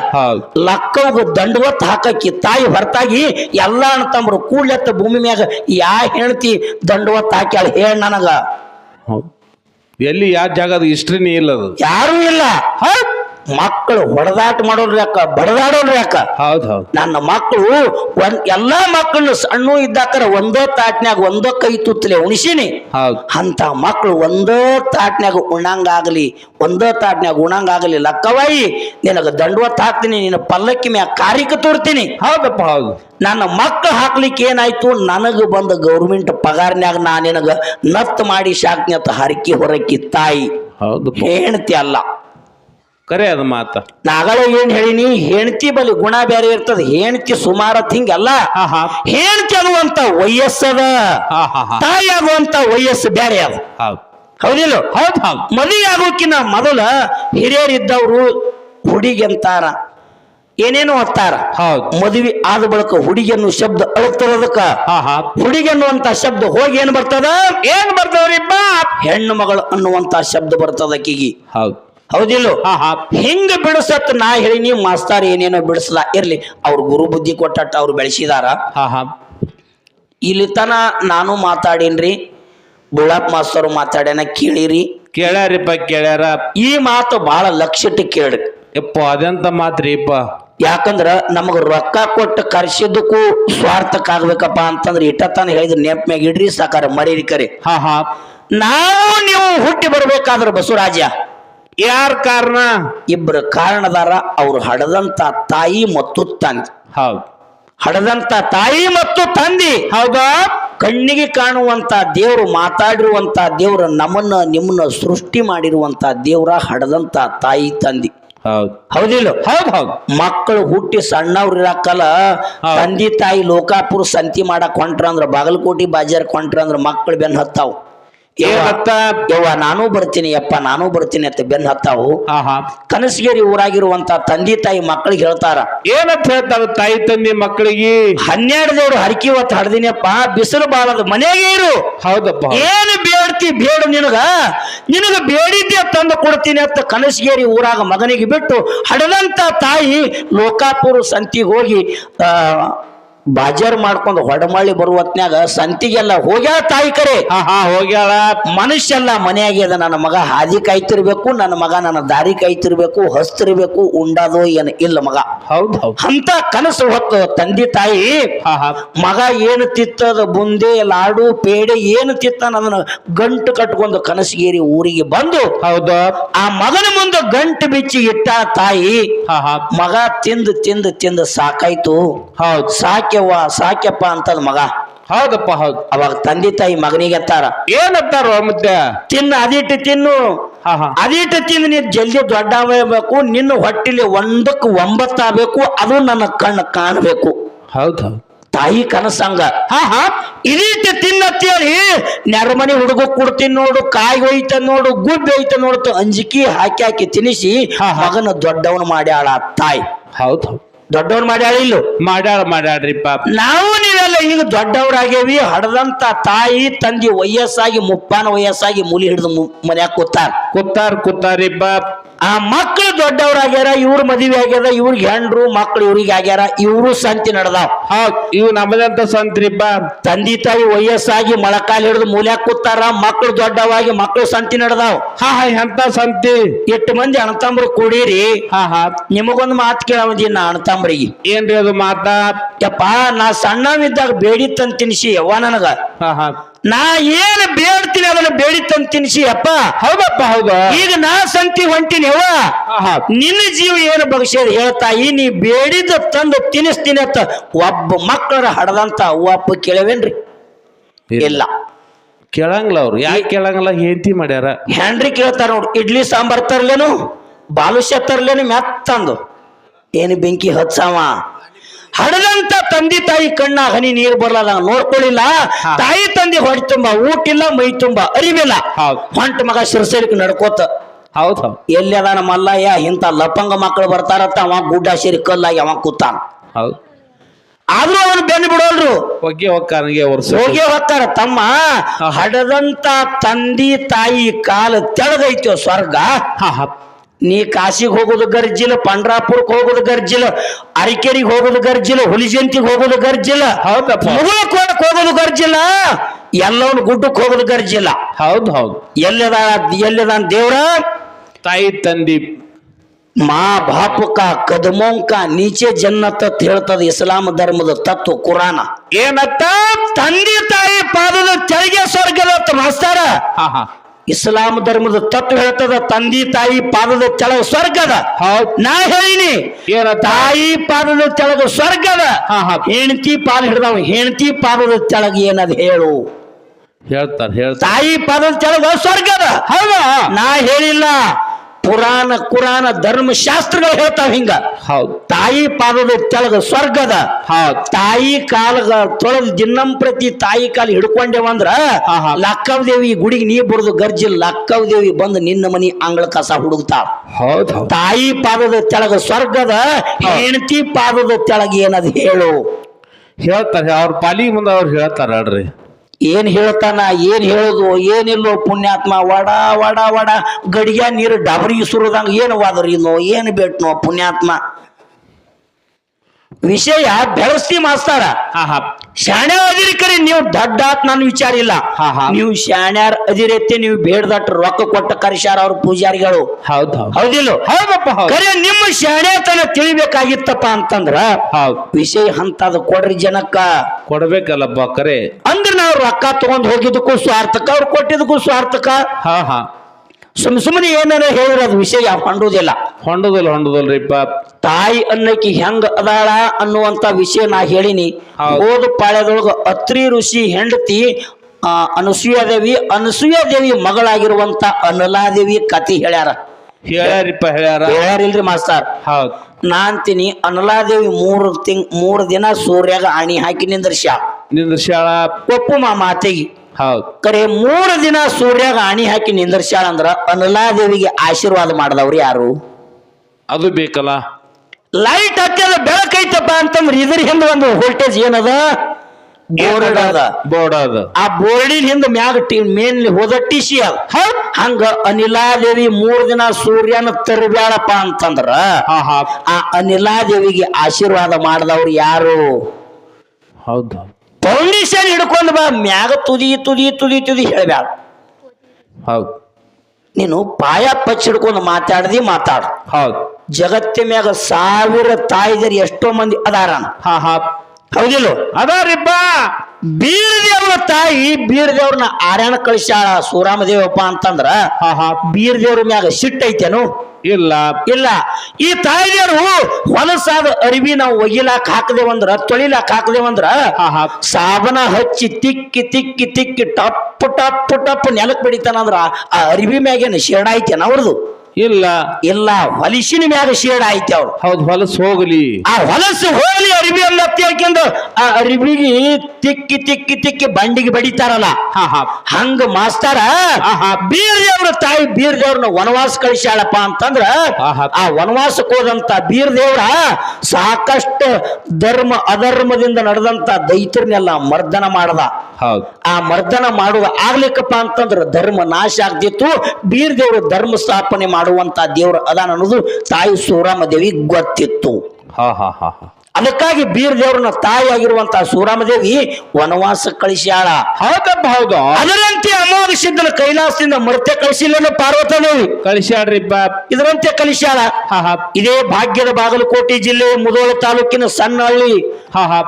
ಲಕ್ಕ ದಂಡ ಹೊತ್ತು ಹಾಕಕ್ಕಿ ತಾಯಿ ಹೊರತಾಗಿ ಎಲ್ಲ ತಮ್ರು ಕೂಡ್ಲೆತ್ತ ಭೂಮಿ ಮ್ಯಾಗ ಯಾ ಹೆಣ್ತಿ ದಂಡವತ್ ಹಾಕ್ಯಾಳ ಹೇಳ ನನಗ. ಎಲ್ಲಿ ಯಾವ ಜಾಗದ ಇಷ್ಟ್ರಿನೇ ಇಲ್ಲ ಅದು. ಯಾರು ಇಲ್ಲ. ಮಕ್ಕಳು ಹೊಡೆದಾಟ ಮಾಡೋರು ಯಾಕ? ಬಡದಾಡೋರು ಯಾಕ? ಹೌದು ಹೌದು. ನನ್ನ ಮಕ್ಕಳು ಒಂದ್ ಎಲ್ಲಾ ಮಕ್ಕಳು ಸಣ್ಣ ಇದ್ದಾಕರ ಒಂದೋ ತಾಟ್ನ್ಯಾಗ ಒಂದೋ ಕೈ ತುತ್ತಲೆ ಉಣಿಸಿನಿ. ಹೌದು. ಅಂತ ಮಕ್ಕಳು ಒಂದೋ ತಾಟ್ನ್ಯಾಗ ಉಣಂಗಾಗ್ಲಿ ಒಂದೋ ತಾಟ್ನ್ಯಾಗ ಉಣಂಗಾಗ್ಲಿ ಲಕ್ಕವಾಯಿ ನಿನಗ ದಂಡವತ್ ಹಾಕ್ತೀನಿ ನಿನ್ನ ಪಲ್ಲಕ್ಕಿ ಮ್ಯಾಗ ಕಾರಿಕ ತೋರ್ತೀನಿ. ಹೌದಪ್ಪ ಹೌದು. ನನ್ನ ಮಕ್ಕಳು ಹಾಕ್ಲಿಕ್ಕೆ ಏನಾಯ್ತು? ನನಗ ಬಂದ ಗೌರ್ಮೆಂಟ್ ಪಗಾರ್ನ್ಯಾಗ ನಾ ನಿನಗ ನತ್ ಮಾಡಿ ಶಾಕ್ನಿ ಅಂತ ಹರಕಿ ಹೊರಕಿ ತಾಯಿ. ಹೌದು. ಹೆಂಡತಿ ಅಲ್ಲ. ಕರೆ ಅದ ಮಾತ. ನಾಗಳ ಏನ್ ಹೇಳಿನಿ ಹೆಣ್ತಿ ಬಲಿ ಗುಣ ಬೇರೆ ಇರ್ತದ ಹೆಣ್ತಿ ಸುಮಾರ ತಿಂಗಲ್ಲ ಹಾ ಹಾ. ವಯಸ್ಸದ ಹಾ ಹಾ ಹಾ. ತಾಯಿ ಆಗುವಂತ ವಯಸ್ಸು ಬೇರೆ ಅದ. ಹೌದ್. ಹೌದಿಲ್ಲ ಹೌದ್ ಹೌದು. ಮದುವೆ ಆಗೋಕಿನ ಮೊದಲ ಹಿರಿಯರಿದ್ದವರು ಹುಡುಗಿ ಅಂತಾರ ಏನೇನೋ ಅಂತಾರ. ಹೌದು. ಮದುವೆ ಆದ ಬಳಿಕ ಹುಡುಗಿ ಅನ್ನೋ ಶಬ್ದ ಅಳುತ್ತಿರೋದಕ್ಕ. ಹಾ ಹಾ. ಹುಡುಗಿ ಅನ್ನುವಂತ ಶಬ್ದ ಹೋಗಿ ಏನ್ ಬರ್ತದ? ಏನ್ ಬರ್ತವ್ರಿಪ್ಪ ಹೆಣ್ಣು ಮಗಳು ಅನ್ನುವಂತ ಶಬ್ದ ಬರ್ತದ ಕಿಗಿ ಹೌದ್. ಹೌದಿಲ್ಲ? ಹಿಂಗ ಬಿಡಿಸತ್ ನಾ ಹೇಳಿ ನೀವು ಮಾಸ್ತಾರ ಏನೇನೋ ಬಿಡಿಸಲ ಇರ್ಲಿ. ಅವ್ರ ಗುರು ಬುದ್ಧಿ ಕೊಟ್ಟಟ್ಟ ಅವ್ರು ಬೆಳೆಸಿದಾರ. ಹಾ ಹಾ. ಇಲ್ಲಿ ತನ ನಾನು ಮಾತಾಡೀನ್ರಿ ಬುಳ್ಳಪ್ಪ ಮಾಸ್ತರು ಮಾತಾಡ್ಯಾನ ಕೇಳಿರಿ. ಕೇಳ್ಯಾರಿಪ್ಪ ಕೇಳ್ಯಾರ. ಈ ಮಾತು ಬಹಳ ಲಕ್ಷಿಟ್ಟು ಕೇಳ್ರಿ. ಯಪ್ಪ ಅದೆಂತ ಮಾತ್ರಿಪ್ಪ ಯಾಕಂದ್ರ ನಮಗ ರೊಕ್ಕ ಕೊಟ್ಟು ಕರ್ಸಿದ್ದಕ್ಕೂ ಸ್ವಾರ್ಥಕ್ಕಾಗ್ಬೇಕಪ್ಪ ಅಂತಂದ್ರೆ ಇಟ್ಟತ್ತಾನ ಹೇಳಿದ್ರೆ ನೆಪ್ ಮ್ಯಾಗ ಇಡ್ರಿ ಸಾಕಾರ ಮರೀರಿ ಕರೆ. ಹಾ ಹಾ. ನಾವು ನೀವು ಹುಟ್ಟಿ ಬರ್ಬೇಕಾದ್ರ ಬಸವರಾಜ ಯಾರ ಕಾರಣ? ಇಬ್ಬರು ಕಾರಣದಾರ ಅವ್ರು ಹಡದಂತ ತಾಯಿ ಮತ್ತು ತಂದೆ. ಹೌದು. ಹಡದಂತ ತಾಯಿ ಮತ್ತು ತಂದಿ. ಹೌದಾ? ಕಣ್ಣಿಗೆ ಕಾಣುವಂತ ದೇವರು ಮಾತಾಡಿರುವಂತ ದೇವ್ರ ನಮ್ಮನ್ನ ನಿಮ್ಮನ್ನ ಸೃಷ್ಟಿ ಮಾಡಿರುವಂತ ದೇವ್ರ ಹಡದಂತ ತಾಯಿ ತಂದಿ. ಹೌದು. ಹೌದಿಲ್ಲ? ಹೌದು ಹೌದು. ಮಕ್ಕಳು ಹುಟ್ಟಿ ಸಣ್ಣವ್ರು ಇರಾಕಲ್ಲ. ತಂದೆ ತಾಯಿ ಲೋಕಾಪುರ ಸಂತಿ ಮಾಡಕ್ ಹೊಂಟ್ರ ಅಂದ್ರ ಬಾಗಲಕೋಟಿ ಬಾಜಾರ್ ಕೊಂಟ್ರ ಅಂದ್ರ ಮಕ್ಕಳು ಬೆನ್ ಹತ್ತಾವು. ಏನತ್ತ ಯವ್ವ ನಾನು ಬರ್ತೀನಿ ಯಪ್ಪ ನಾನು ಬರ್ತೀನಿ ಅಂತ ಬೆನ್ ಹತ್ತಾವು. ಕನಸಗೇರಿ ಊರಾಗಿರುವಂತ ತಂದೆ ತಾಯಿ ಮಕ್ಕಳಿಗೆ ಹೇಳ್ತಾರ ಏನಂತ ಹೇಳ್ತಾರ ತಾಯಿ ತಂದೆ ಮಕ್ಕಳಿಗೆ? ಹನ್ನೆರಡು ದೇವ್ರು ಹರಕಿ ಹೊತ್ತು ಹಡ್ದಿನಪ್ಪ ಬಿಸಿಲು ಬಾಳದು ಮನೆಗೆ ಇರು. ಹೌದಪ್ಪ. ಏನು ಬೇಡ್ತಿ ಬೇಡು ನಿನಗ. ನಿನಗ ಬೇಡಿದ್ದೆ ತಂದು ಕೊಡ್ತೀನಿ ಅಂತ ಕನಸಗೇರಿ ಊರಾಗ ಮಗನಿಗೆ ಬಿಟ್ಟು ಹಡದಂತ ತಾಯಿ ಲೋಕಾಪುರ ಸಂತಿಗೆ ಹೋಗಿ ಬಾಜಾರ್ ಮಾಡ್ಕೊಂಡು ಹೊಡಮಳ್ಳಿ ಬರುವ ಹೊತ್ನ್ಯಾಗ ಸಂತಿಗೆಲ್ಲ ಹೋಗ್ಯಾಳ ತಾಯಿ ಕರೆ ಹಾ ಹಾ ಹೋಗ್ಯಾಳ. ಮನುಷ್ಯಲ್ಲ ಮನೆಯಾಗ್ಯದ ನನ್ನ ಮಗ ಹಾದಿ ಕಾಯ್ತಿರ್ಬೇಕು ನನ್ನ ಮಗ ನನ್ನ ದಾರಿ ಕಾಯ್ತಿರ್ಬೇಕು ಹಸ್ತಿರ್ಬೇಕು ಉಂಡಾದೋ ಏನು ಇಲ್ಲ ಮಗ. ಹೌದು ಹೌದು. ಅಂತ ಕನಸು ಹೊತ್ತು ತಂದೆ ತಾಯಿ ಮಗ ಏನು ತಿತ್ತದ ಬುಂದೆ ಲಾಡು ಪೇಡೆ ಏನು ತಿತ್ತ ಅದನ್ನ ಗಂಟು ಕಟ್ಕೊಂಡು ಕನಸಗೇರಿ ಊರಿಗೆ ಬಂದು ಹೌದು. ಆ ಮಗನ ಮುಂದೆ ಗಂಟು ಬಿಚ್ಚಿ ಇಟ್ಟ ತಾಯಿ. ಹಾ ಹಾ. ಮಗ ತಿಂದು ತಿಂದು ತಿಂದು ಸಾಕಾಯ್ತು. ಹೌದು. ಸಾಕ್ಯವ್ವ ಸಾಕ್ಯಪ್ಪ ಅಂತದ ಮಗ. ಹೌದಪ್ಪ ಹೌದು. ಅವಾಗ ತಂದೆ ತಾಯಿ ಮಗನಿಗೆ ಎತ್ತಾರ ಏನತ್ತಾರ ಮತ್ತೆ ತಿನ್ನ ಅದಿಟ್ಟು ತಿನ್ನು. ಹಾ ಹಾ. ಅದಿಟ್ಟು ತಿಂದು ನೀನು ಜಲ್ದಿ ದೊಡ್ಡ ಆಗಬೇಕು ನಿನ್ನ ಹೊಟ್ಟಿಲಿ ಒಂದಕ್ಕೆ ಒಂಬತ್ತಾಗಬೇಕು ಅದು ನನ್ನ ಕಣ್ಣು ಕಾಣಬೇಕು. ಹೌದು ಹೌದು. ತಾಯಿ ಕನಸಂಗ ಹಾ ಹಾ. ಇದಿಟ್ಟು ತಿನ್ನತ್ತೇಳಿ ನೆರಮನೆ ಹುಡುಗ ಕೊಡ್ತೀನಿ ನೋಡು ಕಾಯಿ ಹೋಯ್ತ ನೋಡು ಗುಡ್ಡ ಹೋಯ್ತ ನೋಡ್ತು ಅಂಜಿಕಿ ಹಾಕಿ ಹಾಕಿ ತಿನ್ನಿಸಿ. ಮಗನ ದೊಡ್ಡವನು ಮಾಡ್ಯಾಳ ತಾಯಿ. ಹೌದು ಹೌದು. ದೊಡ್ಡವನು ಮಾಡ್ಯಾಳ ಇಲ್ಲು? ಮಾಡ್ಯಾಳ ಮಾಡ್ಯಾಳ್ರಿಪ್ಪ ನಾವು ನೀವೆಲ್ಲ ಈಗ ದೊಡ್ಡವ್ರಾಗೇವಿ ಹಡದಂತ ತಾಯಿ ತಂದಿ ವಯಸ್ಸಾಗಿ ಮುಪ್ಪಾನ ವಯಸ್ಸಾಗಿ ಮೂಲಿ ಹಿಡಿದು ಮನ್ಯಾಗ ಕೂತಾರ. ಕೂತಾರ ಕೂತಾರಿಪ್ಪ ಆ ಮಕ್ಕಳು ದೊಡ್ಡವರಾಗ್ಯಾರ ಇವ್ರ ಮದುವೆ ಆಗ್ಯಾರ ಇವ್ರಿಗೆ ಹೆಂಡ್ರು ಮಕ್ಕಳು ಇವ್ರಿಗೆ ಆಗ್ಯಾರ ಇವರು ಸಂತಿ ನಡೆದಾವ್. ಇವ್ ಇವು ನಮ್ಮದಂತ ಸಂತ್ರಿಪ್ಪ. ತಂದಿ ತಾಯಿ ವಯಸ್ಸಾಗಿ ಮೊಳಕಾಲ್ ಹಿಡಿದು ಮೂಲ್ಯಾಕ್ ಕೂತಾರ ಮಕ್ಕಳು ದೊಡ್ಡವಾಗಿ ಮಕ್ಕಳು ಸಂತಿ ನಡೆದಾವ್. ಹಾ ಹಾ ಎಂತ ಸಂತಿ? ಎಷ್ಟು ಮಂದಿ ಅಣತಂಬ್ರು ಕೂಡಿರಿ. ಹಾ ಹಾ. ನಿಮಗೊಂದು ಮಾತು ಕೇಳವದಿ ನಾ ಅಣತಂಬ್ರಿಗೆ ಏನ್ರಿ ಅದು ಮಾತಾ? ಯಪ್ಪ ನಾ ಸಣ್ಣವಿದ್ದಾಗ ಬೇಡಿ ತಂದು ತಿನ್ಸಿ ಯವ್ವ ನನಗ. ಹಾ ಹಾ. ನಾ ಏನು ಬೇಡ್ತೀನಿ ಅದನ್ನ ಬೇಡಿ ತಂದು ತಿನ್ಸಿ ಅಪ್ಪ. ಹೌದಪ್ಪ ಹೌದು. ಈಗ ನಾ ಸಂತಿ ಹೊಂಟಿನಿ ಅವ ನಿನ್ನ ಜೀವ ಏನು ಹೇಳ್ತಾ ಹೇಳ್ತಾಯಿ ನೀ ಬೇಡಿದ ತಂದು ತಿನ್ನಿಸ್ತೀನಿ ಅಂತ ಒಬ್ಬ ಮಕ್ಕಳ ಹಡದಂತ ಒಬ್ಬ ಕೇಳವೇನ್ರಿ? ಇಲ್ಲ. ಕೇಳಂಗಿಲ್ಲ ಅವ್ರು. ಯಾಕೆ ಕೇಳಂಗಿಲ್ಲ? ಹೆಂಡತಿ ಮಾಡ್ಯಾರ. ಹೆಂಡ್ರಿ ಕೇಳ್ತಾರ ನೋಡು ಇಡ್ಲಿ ಸಾಂಬಾರ್ ತರ್ಲೇನು ಬಾಲುಷ್ಯ ತರ್ಲೇನು ಮೆತ್ತಂದು. ಏನು ಬೆಂಕಿ ಹಚ್ಚಾವ? ಹಡದಂತ ತಂದೆ ತಾಯಿ ಕಣ್ಣ ಹನಿ ನೀರು ಬರಲ್ಲ ನೋಡ್ಕೊಳ್ಳಿಲ್ಲ. ತಾಯಿ ತಂದೆ ಹೊಟ್ಟೆ ತುಂಬ ಊಟ ಇಲ್ಲ ಮೈ ತುಂಬ ಅರಿವಿಲ್ಲ. ಹೌದು. ಹೊಂಟ ಮಗ ಶಿರಸೇರಿಕ್ ನಡ್ಕೋತ. ಹೌದ್ ಎಲ್ಲಿ ಅದ ಮಲ್ಲಯ್ಯ? ಇಂಥ ಲಪಂಗ ಮಕ್ಕಳು ಬರ್ತಾರತ್ತ ಅವ ಗುಡ್ಡ ಸೇರಿ ಕಲ್ಲಾಗಿ ಅವ ಕೂತಾನ. ಹೌದು. ಆದ್ರೂ ಅವನು ಬೆನ್ನು ಬಿಡೋಲ್ರು. ಹೋಗಿ ಹೋಗ್ಕಾನಿಗೆ ವರ್ಷ ಹೋಗಿ ಹೋಗ್ತಾರ ತಮ್ಮ. ಹಡದಂತ ತಂದಿ ತಾಯಿ ಕಾಲು ತೆಳಗೈತೋ ಸ್ವರ್ಗ. ನೀ ಕಾಶಿಗೆ ಹೋಗೋದು ಗರ್ಜಿಲ್ಲ ಪಂಡ್ರಾಪುರಕ್ಕೆ ಹೋಗೋದು ಗರ್ಜಿಲ್ಲ ಅರಿಕೆರಿಗೆ ಹೋಗೋದು ಗರ್ಜಿಲ್ಲ ಹುಲಿಜಂತಿಗೆ ಹೋಗೋದು ಗರ್ಜಿಲ್ಲ ಹೌದಪ್ಪ. ಮುಗುಳಕೋಟಕ್ಕೆ ಹೋಗೋದು ಗರ್ಜಿಲ್ಲ ಎಲ್ಲವನ್ನ ಗುಡ್ಡಕ್ಕೆ ಹೋಗೋದು ಗರ್ಜಿಲ್ಲ. ಹೌದು ಹೌದು. ಎಲ್ಲದ ಎಲ್ಲದ ದೇವ್ರ? ತಾಯಿ ತಂದಿ. ಮಾ ಬಾಪುಕ ಕದಮೋಂಕ ನೀಚೆ ಜನ್ನತ್ ಅಂತ ಹೇಳ್ತದ ಇಸ್ಲಾಂ ಧರ್ಮದ ತತ್ವ ಕುರಾನ. ಏನತ್ತ? ತಂದೆ ತಾಯಿ ಪಾದದ ತೆರಿಗೆ ಸ್ವರ್ಗದ ಹಸ್ತಾರ ಮಾಸ್ತಾರ. ಹಾ ಹಾ. ಇಸ್ಲಾಂ ಧರ್ಮದ ತತ್ವ ಹೇಳ್ತದ ತಂದಿ ತಾಯಿ ಪಾದದ ಕೆಳಗ ಸ್ವರ್ಗದ ನಾ ಹೇಳಿನಿ ಏನ ತಾಯಿ ಪಾದದ ಕೆಳಗ ಸ್ವರ್ಗದ ಹಾ ಹಾ. ಹೆಂಡತಿ ಪಾದ ಹಿಡ್ದವ ಹೆಂಡತಿ ಪಾದದ ಕೆಳಗ ಏನದ ಹೇಳು. ಹೇಳ್ತಾರ ಹೇಳ್ತಾರ. ತಾಯಿ ಪಾದದ ಕೆಳಗ ಸ್ವರ್ಗದ ಹೌದಾ? ನಾ ಹೇಳಿಲ್ಲ. ಪುರಾಣ ಕುರಾನ ಧರ್ಮಶಾಸ್ತ್ರಗಳು ಹೇಳ್ತಾವ ಹಿಂಗ. ಹೌದು. ತಾಯಿ ಪಾದದ ತೆಳಗ ಸ್ವರ್ಗದ ಹೌದ್. ತಾಯಿ ಕಾಲದ ತೊಳೆದ ದಿನಂ ಪ್ರತಿ ತಾಯಿ ಕಾಲ ಹಿಡ್ಕೊಂಡೇವಂದ್ರ. ಲಕ್ಕವ ದೇವಿ ಗುಡಿಗೆ ನೀ ಬರುದು ಗರ್ಜಿ ಲಕ್ಕವ ದೇವಿ ಬಂದು ನಿನ್ನ ಮನಿ ಅಂಗಳ ಕಸ ಹುಡುಕ್ತಾವ. ಹೌದು ಹೌದ್. ತಾಯಿ ಪಾದದ ತೆಳಗ ಸ್ವರ್ಗದ ಹೆಂಡತಿ ಪಾದದ ತೆಳಗ ಏನದು ಹೇಳು. ಹೇಳ್ತಾರೆ ಅವ್ರ ಪಾಲಿ ಮುಂದೆ ಅವ್ರು ಹೇಳ್ತಾರ ಹೇಳ್ರಿ. ಏನ್ ಹೇಳ್ತಾನ, ಏನ್ ಹೇಳುದು, ಏನಿಲ್ಲೋ ಪುಣ್ಯಾತ್ಮ, ವಡ ವಡ ವಡ, ಗಡಿಯ ನೀರು ಡಬರಿ ಸುರದಂಗ ಏನು ವಾದರಿನೋ ಏನು ಬೇಟ್ನೋ ಪುಣ್ಯಾತ್ಮ. ವಿಷಯ ಬೆಳಸ್ತಿ ಮಾಸ್ತಾರ. ಹಾ ಹಾ. ಶಾಣ್ಯ ಅದಿರಿ ಕರೆ ನೀವು ದೊಡ್ಡ ನನ್ನ ವಿಚಾರ ಇಲ್ಲ. ಹಾ, ಹಾ. ನೀವು ಶಾಣ್ಯಾರ ಅದಿರತ್ತೆ ನೀವು ಬೇಡ್ದಟ್ ರೊಕ್ಕ ಕೊಟ್ಟ ಕರಿಶಾರ ಅವ್ರ ಪೂಜಾರಿಗಳು. ಹೌದ್ ಹೌದ್. ಹೌದಿಲ್ಲ? ಹೌದಪ್ಪ ಹೌದ್. ಕರೆ ನಿಮ್ಮ ಶಾಣ್ಯತನ ತಿಳಿಬೇಕಾಗಿತ್ತಪ್ಪ ಅಂತಂದ್ರ ಹೌದ್. ವಿಷಯ ಹಂತದ ಕೊಡ್ರಿ ಜನಕ್ಕ. ಕೊಡ್ಬೇಕಲ್ಲಪ್ಪ ಕರೆ. ಅಂದ್ರೆ ನಾವು ರೊಕ್ಕ ತಗೊಂಡ್ ಹೋಗಿದ್ದಕ್ಕೂ ಸ್ವಾರ್ಥಕ ಅವ್ರು ಕೊಟ್ಟಿದ್ದಕ್ಕೂ ಸ್ವಾರ್ಥಕ. ಹಾ ಹಾ. ಸುಮ್ ಸುಮ್ಮನೆ ಏನಾರ ಹೇಳಿದ್ರೆ ಅದು ವಿಷಯ ಹೊಂಡೋದಿಲ್ಲ ಹೊಂಡದಲ್ ಹೊಂಡದಲ್ರಿಪ್ಪ ತಾಯಿ ಅನ್ನಕಿ ಹೆಂಗ ಅದಾಳ ಅನ್ನುವಂತ ವಿಷಯ ನಾ ಹೇಳಿನಿ. ಓದು ಪಾಳ್ಯದೊಳಗ ಅತ್ರಿ ಋಷಿ ಹೆಂಡತಿ ಆ ಅನಸೂಯಾದೇವಿ ಅನಸೂಯಾದೇವಿ ಮಗಳಾಗಿರುವಂತ ಅನಲಾದೇವಿ ಕತಿ ಹೇಳ್ಯಾರ. ಹೇಳ್ಯಾರಿಪ್ಪ ಹೇಳ್ಯಾರ. ಹೇಳ್ಯಾರಿಲ್ರಿ ಮಾಸ್ತಾರ್. ಹೌದ್. ನಾ ಅಂತೀನಿ ಅನಲಾದೇವಿ ಮೂರು ತಿಂಗ್ ಮೂರು ದಿನ ಸೂರ್ಯಾಗ ಆಣಿ ಹಾಕಿ ನಿಂದ್ರಸ್ಯಾ ನಿಂದ್ರಶ್ಯಾಳ ಒಪ್ಪು ಮಾ ಮಾತೆಗೆ. ಹೌದ್. ಕರೆ ಮೂರು ದಿನ ಸೂರ್ಯಾಗ ಆಣಿ ಹಾಕಿ ನಿಂದರ್ಶಾಳ ಅಂದ್ರ ಅನಲಾದೇವಿಗೆ ಆಶೀರ್ವಾದ ಮಾಡದವ್ರು ಯಾರು? ಅದು ಬೇಕಲ್ಲ. ಲೈಟ್ ಹಚ್ಚದ ಬೆಳಕೈತಪ್ಪ ಅಂತಂದ್ರೆ ಇದ್ರ ಹಿಂದೆ ಒಂದು ವೋಲ್ಟೇಜ್ ಏನದ? ಬೋರ್ಡ್ ಅದ ಬೋರ್ಡ್ ಅದ. ಆ ಬೋರ್ಡಿನ ಹಿಂದ ಮ್ಯಾಗ ಟಿ ಮೇನ್ ಹೋದ ಟಿಸಿ ಅದ. ಹಂಗ ಅನಿಲಾದೇವಿ ಮೂರ್ ದಿನ ಸೂರ್ಯನ ತರಬ್ಯಾಳಪ್ಪ ಅಂತಂದ್ರ ಹಾ ಹಾ. ಆ ಅನಿಲಾದೇವಿಗೆ ಆಶೀರ್ವಾದ ಮಾಡದವ್ರು ಯಾರು? ಹೌದ್. ಫೌಂಡೇಶನ್ ಹಿಡ್ಕೊಂಡು ಬಾ ಮ್ಯಾಗ ತುದಿ ತುದಿ ತುದಿ ತುದಿ ಹೇಳಬೇಡ ಹೌದು. ನೀನು ಪಾಯ ಪಚ್ಚ ಹಿಡ್ಕೊಂಡು ಮಾತಾಡ್ದಿ ಮಾತಾಡು. ಹೌದು. ಜಗತ್ತಿನ ಮ್ಯಾಗ ಸಾವಿರ ತಾಯಿದರು ಎಷ್ಟೋ ಮಂದಿ ಅದಾರ ಹಾ ಹಾ. ಹೌದಿಲ್ಲ ಅದಾರಿಪ್ಪ. ಬೀರದೇವ್ರ ತಾಯಿ ಬೀರದೇವ್ರನ್ನ ಆರ್ಯಾಣ ಕಳಿಸ್ಯಾಳ ಸೂರಾಮದೇವಪ್ಪ ಅಂತಂದ್ರ ಹಾ ಹಾ. ಬೀರದೇವ್ರ ಮ್ಯಾಗ ಸಿಟ್ಟೈತೇನು? ಇಲ್ಲ. ಇಲ್ಲ. ಈ ತಾಯಿಯರು ಹೊಲಸಾದ ಅರಿವಿ ನಾವು ಒಗಿಲಾಕ್ ಹಾಕದೇವಂದ್ರ ತೊಳಿಲಾಕ್ ಹಾಕದೇವಂದ್ರ ಸಾಬನ ಹಚ್ಚಿ ತಿಕ್ಕಿ ತಿಕ್ಕಿ ತಿಕ್ಕಿ ಟಪ್ ಟಪ್ ಟಪ್ ನೆಲಕ್ ಬಿಡಿತಾನಂದ್ರ ಆ ಅರಿವಿ ಮ್ಯಾಗೇನು ಶೇಡ್ ಅವ್ರದು? ಇಲ್ಲ. ಇಲ್ಲ ಹೊಲಿಸಿನ ಮ್ಯಾಗ ಶೇಡ್ ಐತಿ ಅವ್ರು. ಹೌದು ಹೊಲಸು ಹೋಗ್ಲಿ. ಆ ಹೊಲಸು ಹೋಗ್ಲಿ ಅರಿವಿ ಅಲ್ಲ ಆ ಅರಿವಿಗೆ ತಿಕ್ಕಿ ತಿಕ್ಕಿ ತಿಕ್ಕಿ ಬಂಡಿಗೆ ಬಡಿತಾರಲ್ಲ. ಹಾ ಹಾ. ಹಂಗ ಮಾಸ್ತಾರ. ಬೀರ್ದೇವ್ರ ತಾಯಿ ಬೀರ್ದೇವ್ರನ್ನ ವನವಾಸ ಕಳಿಸ್ಯಾಳಪ್ಪ ಅಂತಂದ್ರ. ಆ ವನವಾಸಕ್ಕೆ ಹೋದಂತ ಬೀರ್ದೇವ್ರ ಸಾಕಷ್ಟು ಧರ್ಮ ಅಧರ್ಮದಿಂದ ನಡೆದಂತ ದೈತರನ್ನೆಲ್ಲ ಮರ್ದನ ಮಾಡದ. ಆ ಮರ್ದನ ಮಾಡುವ ಆಗ್ಲಿಕ್ಕಪ್ಪ ಅಂತಂದ್ರ ಧರ್ಮ ನಾಶ ಆಗ್ತಿತ್ತು ಬೀರ್ದೇವ್ರು ಧರ್ಮ ಸ್ಥಾಪನೆ ಮಾಡುವಂತ ದೇವರು ಅದಾನ ಅನ್ನೋದು ತಾಯಿ ಸೂರಾಮದೇವಿ ಗೊತ್ತಿತ್ತು. ಹಾ ಹಾ ಹಾ ಹಾ. ಅದಕ್ಕಾಗಿ ಬೀರ್ ದೇವ್ರನ್ನ ತಾಯಿ ಆಗಿರುವಂತ ಸೂರಾಮದೇವಿ ವನವಾಸ ಕಳಿಸ್ಯಾಳ. ಹೌದಪ್ಪ ಹೌದು. ಅದರಂತೆ ಅಮೋಘ ಸಿದ್ಧನ ಕೈಲಾಸದಿಂದ ಮೃತ್ಯ ಕಳಿಸಿಲ್ಲ ಪಾರ್ವತದೇವಿ ಕಳಿಸ್ಯಾಡ್ರಿಪ್ಪ ಇದರಂತೆ ಕಳಿಸ್ಯಾಳ. ಹಾ ಹಾ. ಇದೇ ಭಾಗ್ಯದ ಬಾಗಲಕೋಟೆ ಜಿಲ್ಲೆ ಮುದೋಳ ತಾಲೂಕಿನ ಸಣ್ಣ ಹಳ್ಳಿ ಹಾ. ಹಾ